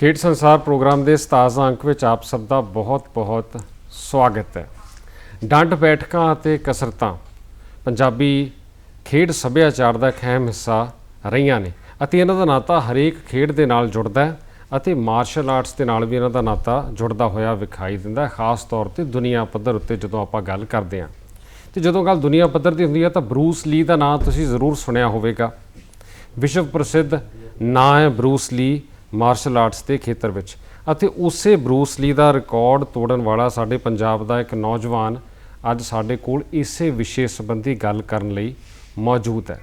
ਖੇਡ ਸੰਸਾਰ ਪ੍ਰੋਗਰਾਮ ਦੇ 17 ਅੰਕ ਵਿੱਚ ਆਪ ਸਭ ਦਾ ਬਹੁਤ-ਬਹੁਤ ਸਵਾਗਤ ਹੈ। ਡੰਡ ਬੈਠਕਾਂ ਅਤੇ ਕਸਰਤਾਂ ਪੰਜਾਬੀ ਖੇਡ ਸੱਭਿਆਚਾਰ ਦਾ ਇੱਕ ਅਹਿਮ ਹਿੱਸਾ ਰਹੀਆਂ ਨੇ ਅਤੇ ਇਹਨਾਂ ਦਾ ਨਾਤਾ ਹਰੇਕ ਖੇਡ ਦੇ ਨਾਲ ਜੁੜਦਾ ਹੈ ਅਤੇ ਮਾਰਸ਼ਲ ਆਰਟਸ ਦੇ ਨਾਲ ਵੀ ਇਹਨਾਂ ਦਾ ਨਾਤਾ ਜੁੜਦਾ ਹੋਇਆ ਵਿਖਾਈ ਦਿੰਦਾ ਹੈ, ਖਾਸ ਤੌਰ ਤੇ ਦੁਨੀਆ ਪੱਧਰ ਉੱਤੇ ਜਦੋਂ ਆਪਾਂ ਗੱਲ ਕਰਦੇ ਹਾਂ। ਤੇ ਜਦੋਂ ਗੱਲ ਦੁਨੀਆ ਪੱਧਰ ਦੀ ਹੁੰਦੀ ਹੈ ਤਾਂ ਬਰੂਸ ਲੀ ਦਾ ਨਾਮ ਤੁਸੀਂ ਜ਼ਰੂਰ ਸੁਣਿਆ ਹੋਵੇਗਾ। ਵਿਸ਼ਵ ਪ੍ਰਸਿੱਧ ਨਾਂ ਹੈ ਬਰੂਸ ਲੀ ਮਾਰਸ਼ਲ ਆਰਟਸ ਦੇ ਖੇਤਰ ਵਿੱਚ। ਅਤੇ ਉਸੇ ਬਰੂਸ ਲੀ ਦਾ ਰਿਕਾਰਡ ਤੋੜਨ ਵਾਲਾ ਸਾਡੇ ਪੰਜਾਬ ਦਾ ਇੱਕ ਨੌਜਵਾਨ ਅੱਜ ਸਾਡੇ ਕੋਲ ਇਸੇ ਵਿਸ਼ੇ ਸੰਬੰਧੀ ਗੱਲ ਕਰਨ ਲਈ ਮੌਜੂਦ ਹੈ।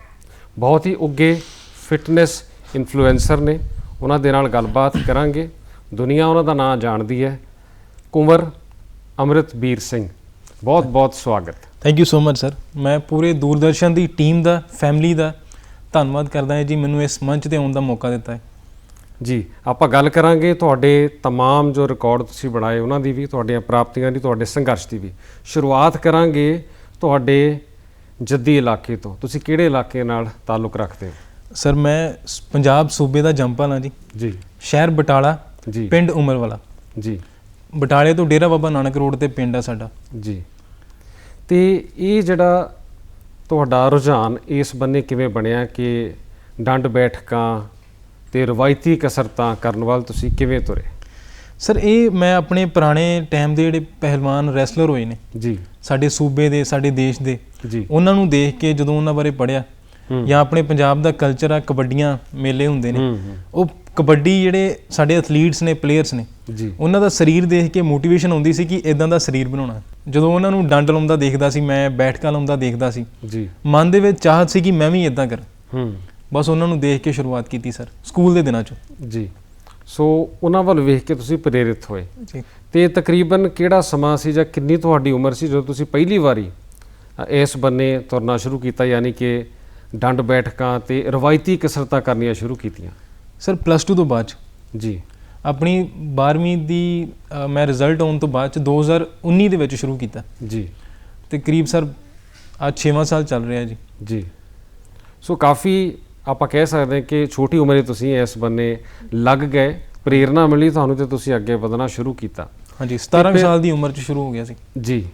ਬਹੁਤ ਹੀ ਉੱਗੇ ਫਿਟਨੈਸ ਇਨਫਲੂਐਂਸਰ ਨੇ। ਉਹਨਾਂ ਦੇ ਨਾਲ ਗੱਲਬਾਤ ਕਰਾਂਗੇ। ਦੁਨੀਆ ਉਹਨਾਂ ਦਾ ਨਾਂ ਜਾਣਦੀ ਹੈ। ਕੁੰਵਰ ਅੰਮ੍ਰਿਤਬੀਰ ਸਿੰਘ। ਬਹੁਤ ਬਹੁਤ ਸਵਾਗਤ। Thank you so much sir ਮੈਂ ਪੂਰੇ ਦੂਰਦਰਸ਼ਨ ਦੀ ਟੀਮ ਦਾ ਫੈਮਿਲੀ ਦਾ ਧੰਨਵਾਦ ਕਰਦਾ ਹਾਂ ਜੀ। ਮੈਨੂੰ ਇਸ ਮੰਚ ਤੇ ਆਉਣ ਦਾ ਮੌਕਾ ਦਿੱਤਾ ਹੈ। ਜੀ ਆਪਾਂ ਗੱਲ ਕਰਾਂਗੇ ਤੁਹਾਡੇ तमाम ਜੋ ਰਿਕਾਰਡ ਤੁਸੀਂ ਬਣਾਏ ਉਹਨਾਂ ਦੀ ਵੀ ਤੁਹਾਡੀਆਂ ਪ੍ਰਾਪਤੀਆਂ ਦੀ ਤੁਹਾਡੇ ਸੰਘਰਸ਼ ਦੀ ਵੀ ਸ਼ੁਰੂਆਤ ਕਰਾਂਗੇ ਤੁਹਾਡੇ ਜੱਦੀ ਇਲਾਕੇ ਤੋਂ ਤੁਸੀਂ ਕਿਹੜੇ ਇਲਾਕੇ ਨਾਲ ਤਾਲੁਕ ਰੱਖਦੇ ਹੋ ਸਰ ਮੈਂ ਸ- ਪੰਜਾਬ ਸੂਬੇ ਦਾ ਜੰਪਲ ਹਾਂ ਜੀ ਜੀ ਸ਼ਹਿਰ ਬਟਾਲਾ ਜੀ ਪਿੰਡ ਉਮਰਵਾਲਾ ਜੀ ਬਟਾਲੇ ਤੋਂ ਡੇਰਾ ਬਾਬਾ ਨਾਨਕ ਰੋਡ ਤੇ ਪਿੰਡ ਆ ਸਾਡਾ ਜੀ ਤੇ ਇਹ ਜਿਹੜਾ ਤੁਹਾਡਾ ਰੁਝਾਨ ਇਸ ਬੰਨੇ ਕਿਵੇਂ ਬਣਿਆ ਕਿ ਡੰਡ ਬੈਠਕਾਂ ਤੇ ਰਵਾਇਤੀ ਕਸਰਤਾਂ ਕਰਨ ਵੱਲ ਤੁਸੀਂ ਕਿਵੇਂ ਤੁਰੇ? ਸਰ ਇਹ ਮੈਂ ਆਪਣੇ ਪੁਰਾਣੇ ਟਾਈਮ ਦੇ ਜਿਹੜੇ ਪਹਿਲਵਾਨ ਰੈਸਲਰ ਹੋਏ ਨੇ ਜੀ। ਸਾਡੇ ਸੂਬੇ ਦੇ ਸਾਡੇ ਦੇਸ਼ ਦੇ ਜੀ। ਉਹਨਾਂ ਨੂੰ ਦੇਖ ਕੇ ਜਦੋਂ ਉਹਨਾਂ ਬਾਰੇ ਪੜਿਆ। ਜਾਂ ਆਪਣੇ ਪੰਜਾਬ ਦਾ ਕਲਚਰ ਆ ਕਬੱਡੀਆਂ ਮੇਲੇ ਹੁੰਦੇ ਨੇ ਉਹ ਕਬੱਡੀ ਜਿਹੜੇ ਸਾਡੇ ਐਥਲੀਟਸ ਨੇ ਪਲੇਅਰਸ ਨੇ ਜੀ। ਉਹਨਾਂ ਦਾ ਸਰੀਰ ਦੇਖ ਕੇ ਮੋਟੀਵੇਸ਼ਨ ਆਉਂਦੀ ਸੀ ਕਿ ਇਦਾਂ ਦਾ ਸਰੀਰ ਬਣਾਉਣਾ। ਜਦੋਂ ਉਹਨਾਂ ਨੂੰ ਡੰਡ ਲਾਉਂਦਾ ਦੇਖਦਾ ਸੀ ਮੈਂ ਬੈਠਕਾ ਲਾਉਂਦਾ ਦੇਖਦਾ ਸੀ ਜੀ। ਮਨ ਦੇ ਵਿੱਚ ਚਾਹਤ ਸੀ ਕਿ ਮੈਂ ਵੀ ਇਦਾਂ ਕਰਾਂ। ਹੂੰ। ਬਸ ਉਹਨਾਂ ਨੂੰ ਦੇਖ ਕੇ ਸ਼ੁਰੂਆਤ ਕੀਤੀ ਸਰ ਸਕੂਲ ਦੇ ਦਿਨਾਂ 'ਚ। ਜੀ। ਸੋ ਉਹਨਾਂ ਵੱਲ ਵੇਖ ਕੇ ਤੁਸੀਂ ਪ੍ਰੇਰਿਤ ਹੋਏ। ਜੀ। ਤੇ ਤਕਰੀਬਨ ਕਿਹੜਾ ਸਮਾਂ ਸੀ ਜਾਂ ਕਿੰਨੀ ਤੁਹਾਡੀ ਉਮਰ ਸੀ ਜਦੋਂ ਤੁਸੀਂ ਪਹਿਲੀ ਵਾਰੀ ਇਸ ਬੰਨੇ ਤੁਰਨਾ ਸ਼ੁਰੂ ਕੀਤਾ? ਯਾਨੀ ਕਿ ਡੰਡ ਬੈਠਕਾਂ ਤੇ ਰਵਾਇਤੀ ਕਸਰਤਾਂ ਕਰਨੀਆਂ ਸ਼ੁਰੂ ਕੀਤੀਆਂ। ਸਰ ਪਲੱਸ 2 ਤੋਂ ਬਾਅਦ ਜੀ। ਆਪਣੀ 12ਵੀਂ ਦੀ ਮੈਂ ਰਿਜ਼ਲਟ ਆਉਣ ਤੋਂ ਬਾਅਦ ਚ 2019 ਦੇ ਵਿੱਚ ਸ਼ੁਰੂ ਕੀਤਾ। ਜੀ। ਤੇ ਕਰੀਬ ਸਰ ਅੱਜ 6ਵਾਂ ਸਾਲ ਚੱਲ ਰਿਹਾ ਜੀ। ਜੀ। ਸੋ ਕਾਫੀ ਆਪਾਂ ਕਹਿ ਸਕਦੇ ਹਾਂ ਕਿ ਛੋਟੀ ਉਮਰੇ ਤੁਸੀਂ ਇਸ ਬੰਨੇ ਲੱਗ ਗਏ ਪ੍ਰੇਰਣਾ ਮਿਲੀ ਤੁਹਾਨੂੰ ਤੇ ਤੁਸੀਂ ਅੱਗੇ ਵਧਣਾ ਸ਼ੁਰੂ ਕੀਤਾ। ਹਾਂਜੀ 17 ਫਿਰ- ਸਾਲ ਦੀ ਉਮਰ 'ਚ ਸ਼ੁਰੂ ਹੋ ਗਿਆ ਸੀ। ਜੀ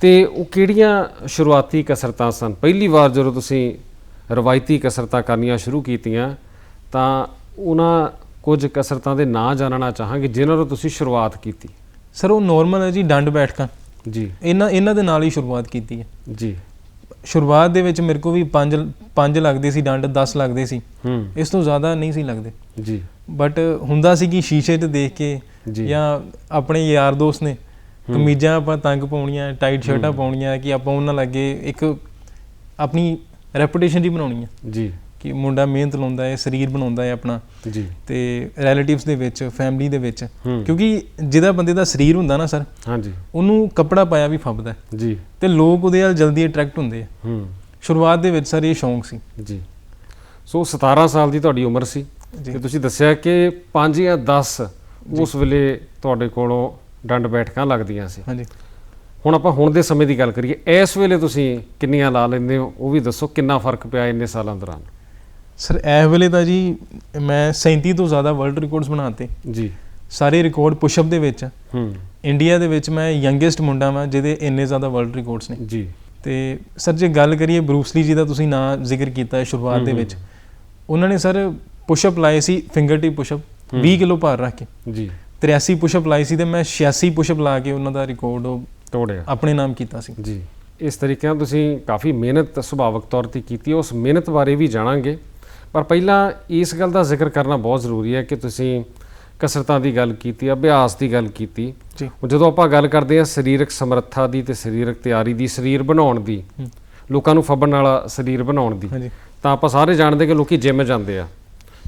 ਤੇ ਉਹ ਕਿਹੜੀਆਂ ਸ਼ੁਰੂਆਤੀ ਕਸਰਤਾਂ ਸਨ? ਪਹਿਲੀ ਵਾਰ ਜਦੋਂ ਤੁਸੀਂ ਰਵਾਇਤੀ ਕਸਰਤਾਂ ਕਰਨੀਆਂ ਸ਼ੁਰੂ ਕੀਤੀਆਂ ਤਾਂ ਉਹਨਾਂ ਕੁਝ ਕਸਰਤਾਂ ਦੇ ਨਾਂ ਜਾਣਨਾ ਚਾਹਾਂਗੇ ਜਿਨ੍ਹਾਂ ਤੋਂ ਤੁਸੀਂ ਸ਼ੁਰੂਆਤ ਕੀਤੀ। ਸਰ ਉਹ ਨਾਰਮਲ ਹੈ ਜੀ ਡੰਡ ਬੈਠਕਾਂ। ਜੀ। ਇਹਨਾਂ ਇਹਨਾਂ ਦੇ ਨਾਲ ਹੀ ਸ਼ੁਰੂਆਤ ਕੀਤੀ ਹੈ। ਜੀ। ਸ਼ੁਰੂਆਤ ਦੇ ਵਿੱਚ ਮੇਰੇ ਕੋ ਵੀ 5 5 ਲੱਗਦੇ ਸੀ ਡੰਡ 10 ਲੱਗਦੇ ਸੀ। ਹੂੰ। ਇਸ ਤੋਂ ਜ਼ਿਆਦਾ ਨਹੀਂ ਸੀ ਲੱਗਦੇ। ਜੀ। ਬਟ ਹੁੰਦਾ ਸੀ ਕਿ ਸ਼ੀਸ਼ੇ 'ਤੇ ਦੇਖ ਕੇ ਜੀ। ਆਪਣੇ ਯਾਰ ਦੋਸਤ ਨੇ ਕਮੀਜ਼ਾਂ ਆਪਾਂ ਤੰਗ ਪਾਉਣੀਆਂ ਟਾਈਟ ਸ਼ਰਟਾਂ ਪਾਉਣੀਆਂ ਕਿ ਆਪਾਂ ਉਹਨਾਂ ਲੱਗੇ ਇੱਕ ਆਪਣੀ ਰੈਪੂਟੇਸ਼ਨ ਜੀ ਬਣਾਉਣੀ ਹੈ ਜੀ। ਕਿ ਮੁੰਡਾ ਮਿਹਨਤ ਲਾਉਂਦਾ ਹੈ ਸਰੀਰ ਬਣਾਉਂਦਾ ਹੈ ਆਪਣਾ। ਜੀ। ਤੇ ਰਿਲੇਟਿਵਸ ਦੇ ਵਿੱਚ ਫੈਮਿਲੀ ਦੇ ਵਿੱਚ। ਕਿਉਂਕਿ ਜਿਹਦਾ ਬੰਦੇ ਦਾ ਸਰੀਰ ਹੁੰਦਾ ਨਾ ਸਰ ਹਾਂਜੀ। ਉਹਨੂੰ ਕੱਪੜਾ ਪਾਇਆ ਵੀ ਫੱਬਦਾ ਜੀ। ਤੇ ਲੋਕ ਉਹਦੇ ਨਾਲ ਜਲਦੀ ਅਟਰੈਕਟ ਹੁੰਦੇ ਆ। ਹੂੰ। ਸ਼ੁਰੂਆਤ ਦੇ ਵਿੱਚ ਸਰ ਇਹ ਸ਼ੌਂਕ ਸੀ। ਜੀ। ਸੋ 17 ਸਾਲ ਦੀ ਤੁਹਾਡੀ ਉਮਰ ਸੀ। ਜੀ। ਤੇ ਤੁਸੀਂ ਦੱਸਿਆ ਕਿ 5 ਜਾਂ 10 ਉਸ ਵੇਲੇ ਤੁਹਾਡੇ ਕੋਲੋਂ ਡੰਡ ਬੈਠਕਾਂ ਲੱਗਦੀਆਂ ਸੀ। ਹਾਂਜੀ। ਹੁਣ ਆਪਾਂ ਹੁਣ ਦੇ ਸਮੇਂ ਦੀ ਗੱਲ ਕਰੀਏ ਇਸ ਵੇਲੇ ਤੁਸੀਂ ਕਿੰਨੀਆਂ ਲਾ ਲੈਂਦੇ ਹੋ? ਉਹ ਵੀ ਦੱਸੋ ਕਿੰਨਾ ਫ਼ਰਕ ਪਿਆ ਇੰਨੇ ਸਾਲਾਂ ਦੌਰਾਨ? ਸਰ ਇਹ ਵੇਲੇ ਤਾਂ ਜੀ ਮੈਂ 37 ਤੋਂ ਜ਼ਿਆਦਾ ਵਰਲਡ ਰਿਕਾਰਡਸ ਬਣਾਤੇ। ਜੀ। ਸਾਰੇ ਰਿਕਾਰਡ ਪੁਸ਼ਅਪ ਦੇ ਵਿੱਚ। ਹੂੰ। ਇੰਡੀਆ ਦੇ ਵਿੱਚ ਮੈਂ ਯੰਗੇਸਟ ਮੁੰਡਾ ਵਾਂ ਜਿਹਦੇ ਇੰਨੇ ਜ਼ਿਆਦਾ ਵਰਲਡ ਰਿਕਾਰਡਸ ਨੇ। ਜੀ। ਤੇ ਸਰ ਜੇ ਗੱਲ ਕਰੀਏ ਬਰੂਸਲੀ ਜੀ ਦਾ ਤੁਸੀਂ ਨਾਂ ਜ਼ਿਕਰ ਕੀਤਾ ਹੈ ਸ਼ੁਰੂਆਤ ਦੇ ਵਿੱਚ। ਉਹਨਾਂ ਨੇ ਸਰ ਪੁਸ਼ਅਪ ਲਾਏ ਸੀ ਫਿੰਗਰ ਟਿਪ ਪੁਸ਼ਅਪ 20 ਕਿਲੋ ਭਾਰ ਰੱਖ ਕੇ। ਜੀ। 83 ਪੁਸ਼ਅਪ ਲਾਏ ਸੀ ਤੇ ਮੈਂ 86 ਪੁਸ਼ਅਪ ਲਾ ਕੇ ਉਹਨਾਂ ਦਾ ਰਿਕਾਰਡ ਉਹ ਤੋੜਿਆ। ਆਪਣੇ ਨਾਮ ਕੀਤਾ ਸੀ। ਜੀ। ਇਸ ਤਰੀਕੇ ਨਾਲ ਤੁਸੀਂ ਕਾਫੀ ਮਿਹਨਤ ਸੁਭਾਵਕ ਤੌਰ ਤੇ ਕੀਤੀ। ਉਸ ਮਿਹਨਤ ਬਾਰੇ ਵੀ ਜਾਣਾਂਗੇ। ਪਰ ਪਹਿਲਾਂ ਇਸ ਗੱਲ ਦਾ ਜ਼ਿਕਰ ਕਰਨਾ ਬਹੁਤ ਜ਼ਰੂਰੀ ਹੈ ਕਿ ਤੁਸੀਂ ਕਸਰਤਾਂ ਦੀ ਗੱਲ ਕੀਤੀ ਅਭਿਆਸ ਦੀ ਗੱਲ ਕੀਤੀ। ਜਦੋਂ ਆਪਾਂ ਗੱਲ ਕਰਦੇ ਹਾਂ ਸਰੀਰਕ ਸਮਰੱਥਾ ਦੀ ਤੇ ਸਰੀਰਕ ਤਿਆਰੀ ਦੀ ਸਰੀਰ ਬਣਾਉਣ ਦੀ। ਲੋਕਾਂ ਨੂੰ ਫੱਬਣ ਵਾਲਾ ਸਰੀਰ ਬਣਾਉਣ ਦੀ ਤਾਂ ਆਪਾਂ ਸਾਰੇ ਜਾਣਦੇ ਕਿ ਲੋਕੀ ਜਿਮ ਜਾਂਦੇ ਆ।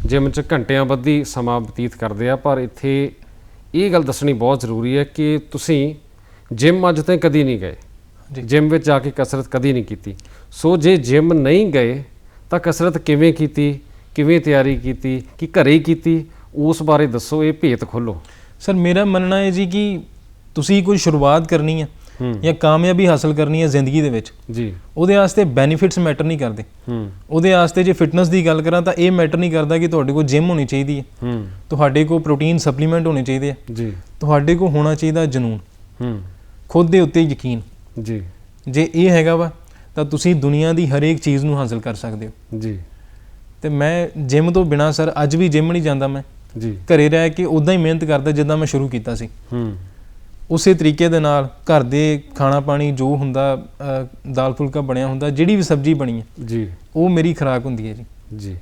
ਜਿਮ 'ਚ ਘੰਟਿਆਂ ਬੱਧੀ ਸਮਾਂ ਬਤੀਤ ਕਰਦੇ ਆ ਪਰ ਇੱਥੇ ਇਹ ਗੱਲ ਦੱਸਣੀ ਬਹੁਤ ਜ਼ਰੂਰੀ ਹੈ ਕਿ ਤੁਸੀਂ ਜਿਮ ਅੱਜ ਤਾਈਂ ਕਦੀ ਨਹੀਂ ਗਏ। ਜਿਮ ਵਿੱਚ ਜਾ ਕੇ ਕਸਰਤ ਕਦੀ ਨਹੀਂ ਕੀਤੀ। ਸੋ ਜੇ ਜਿਮ ਨਹੀਂ ਗਏ ਤਾਂ ਕਸਰਤ ਕਿਵੇਂ ਕੀਤੀ ਕਿਵੇਂ ਤਿਆਰੀ ਕੀਤੀ ਕਿ ਘਰੇ ਹੀ ਕੀਤੀ ਉਸ ਬਾਰੇ ਦੱਸੋ ਇਹ ਭੇਤ ਖੋਲੋ ਸਰ ਮੇਰਾ ਮੰਨਣਾ ਹੈ ਜੀ ਕਿ ਤੁਸੀਂ ਕੋਈ ਸ਼ੁਰੂਆਤ ਕਰਨੀ ਹੈ। ਜਾਂ ਕਾਮਯਾਬੀ ਹਾਸਲ ਕਰਨੀ ਹੈ ਜ਼ਿੰਦਗੀ ਦੇ ਵਿੱਚ ਜੀ। ਉਹਦੇ ਵਾਸਤੇ ਬੈਨੀਫਿਟਸ ਮੈਟਰ ਨਹੀਂ ਕਰਦੇ। ਹੂੰ। ਉਹਦੇ ਵਾਸਤੇ ਜੇ ਫਿਟਨੈਸ ਦੀ ਗੱਲ ਕਰਾਂ ਤਾਂ ਇਹ ਮੈਟਰ ਨਹੀਂ ਕਰਦਾ ਕਿ ਤੁਹਾਡੇ ਕੋਲ ਜਿਮ ਹੋਣੀ ਚਾਹੀਦੀ ਹੈ ਹੂੰ। ਤੁਹਾਡੇ ਕੋਲ ਪ੍ਰੋਟੀਨ ਸਪਲੀਮੈਂਟ ਹੋਣੇ ਚਾਹੀਦੇ ਆ। ਜੀ। ਤੁਹਾਡੇ ਕੋਲ ਹੋਣਾ ਚਾਹੀਦਾ ਜਨੂਨ। ਹੂੰ। ਖੁਦ ਦੇ ਉੱਤੇ ਯਕੀਨ। ਜੀ। ਜੇ ਇਹ ਹੈਗਾ ਵਾ ਤਾਂ ਤੁਸੀਂ ਦੁਨੀਆ ਦੀ ਹਰੇਕ ਚੀਜ਼ ਨੂੰ ਹਾਸਲ ਕਰ ਸਕਦੇ ਹੋ। ਜੀ। ਤੇ ਮੈਂ ਜਿਮ ਤੋਂ ਬਿਨਾ ਸਰ ਅੱਜ ਵੀ ਜਿਮ ਨਹੀਂ ਜਾਂਦਾ ਮੈਂ। ਜੀ। ਘਰੇ ਰਹਿ ਕੇ ਉਦਾਂ ਹੀ ਮਿਹਨਤ ਕਰਦਾ ਜਿੱਦਾਂ ਮੈਂ ਸ਼ੁਰੂ ਕੀਤਾ ਸੀ। ਹੂੰ। ਉਸੇ ਤਰੀਕੇ ਦੇ ਨਾਲ ਘਰ ਦੇ ਖਾਣਾ ਪਾਣੀ ਜੋ ਹੁੰਦਾ ਦਾਲ ਫੁਲਕਾ ਬਣਿਆ ਹੁੰਦਾ ਜਿਹੜੀ ਵੀ ਸਬਜ਼ੀ ਬਣੀ ਹੈ ਜੀ। ਉਹ ਮੇਰੀ ਖੁਰਾਕ ਹੁੰਦੀ ਹੈ ਜੀ। ਜੀ।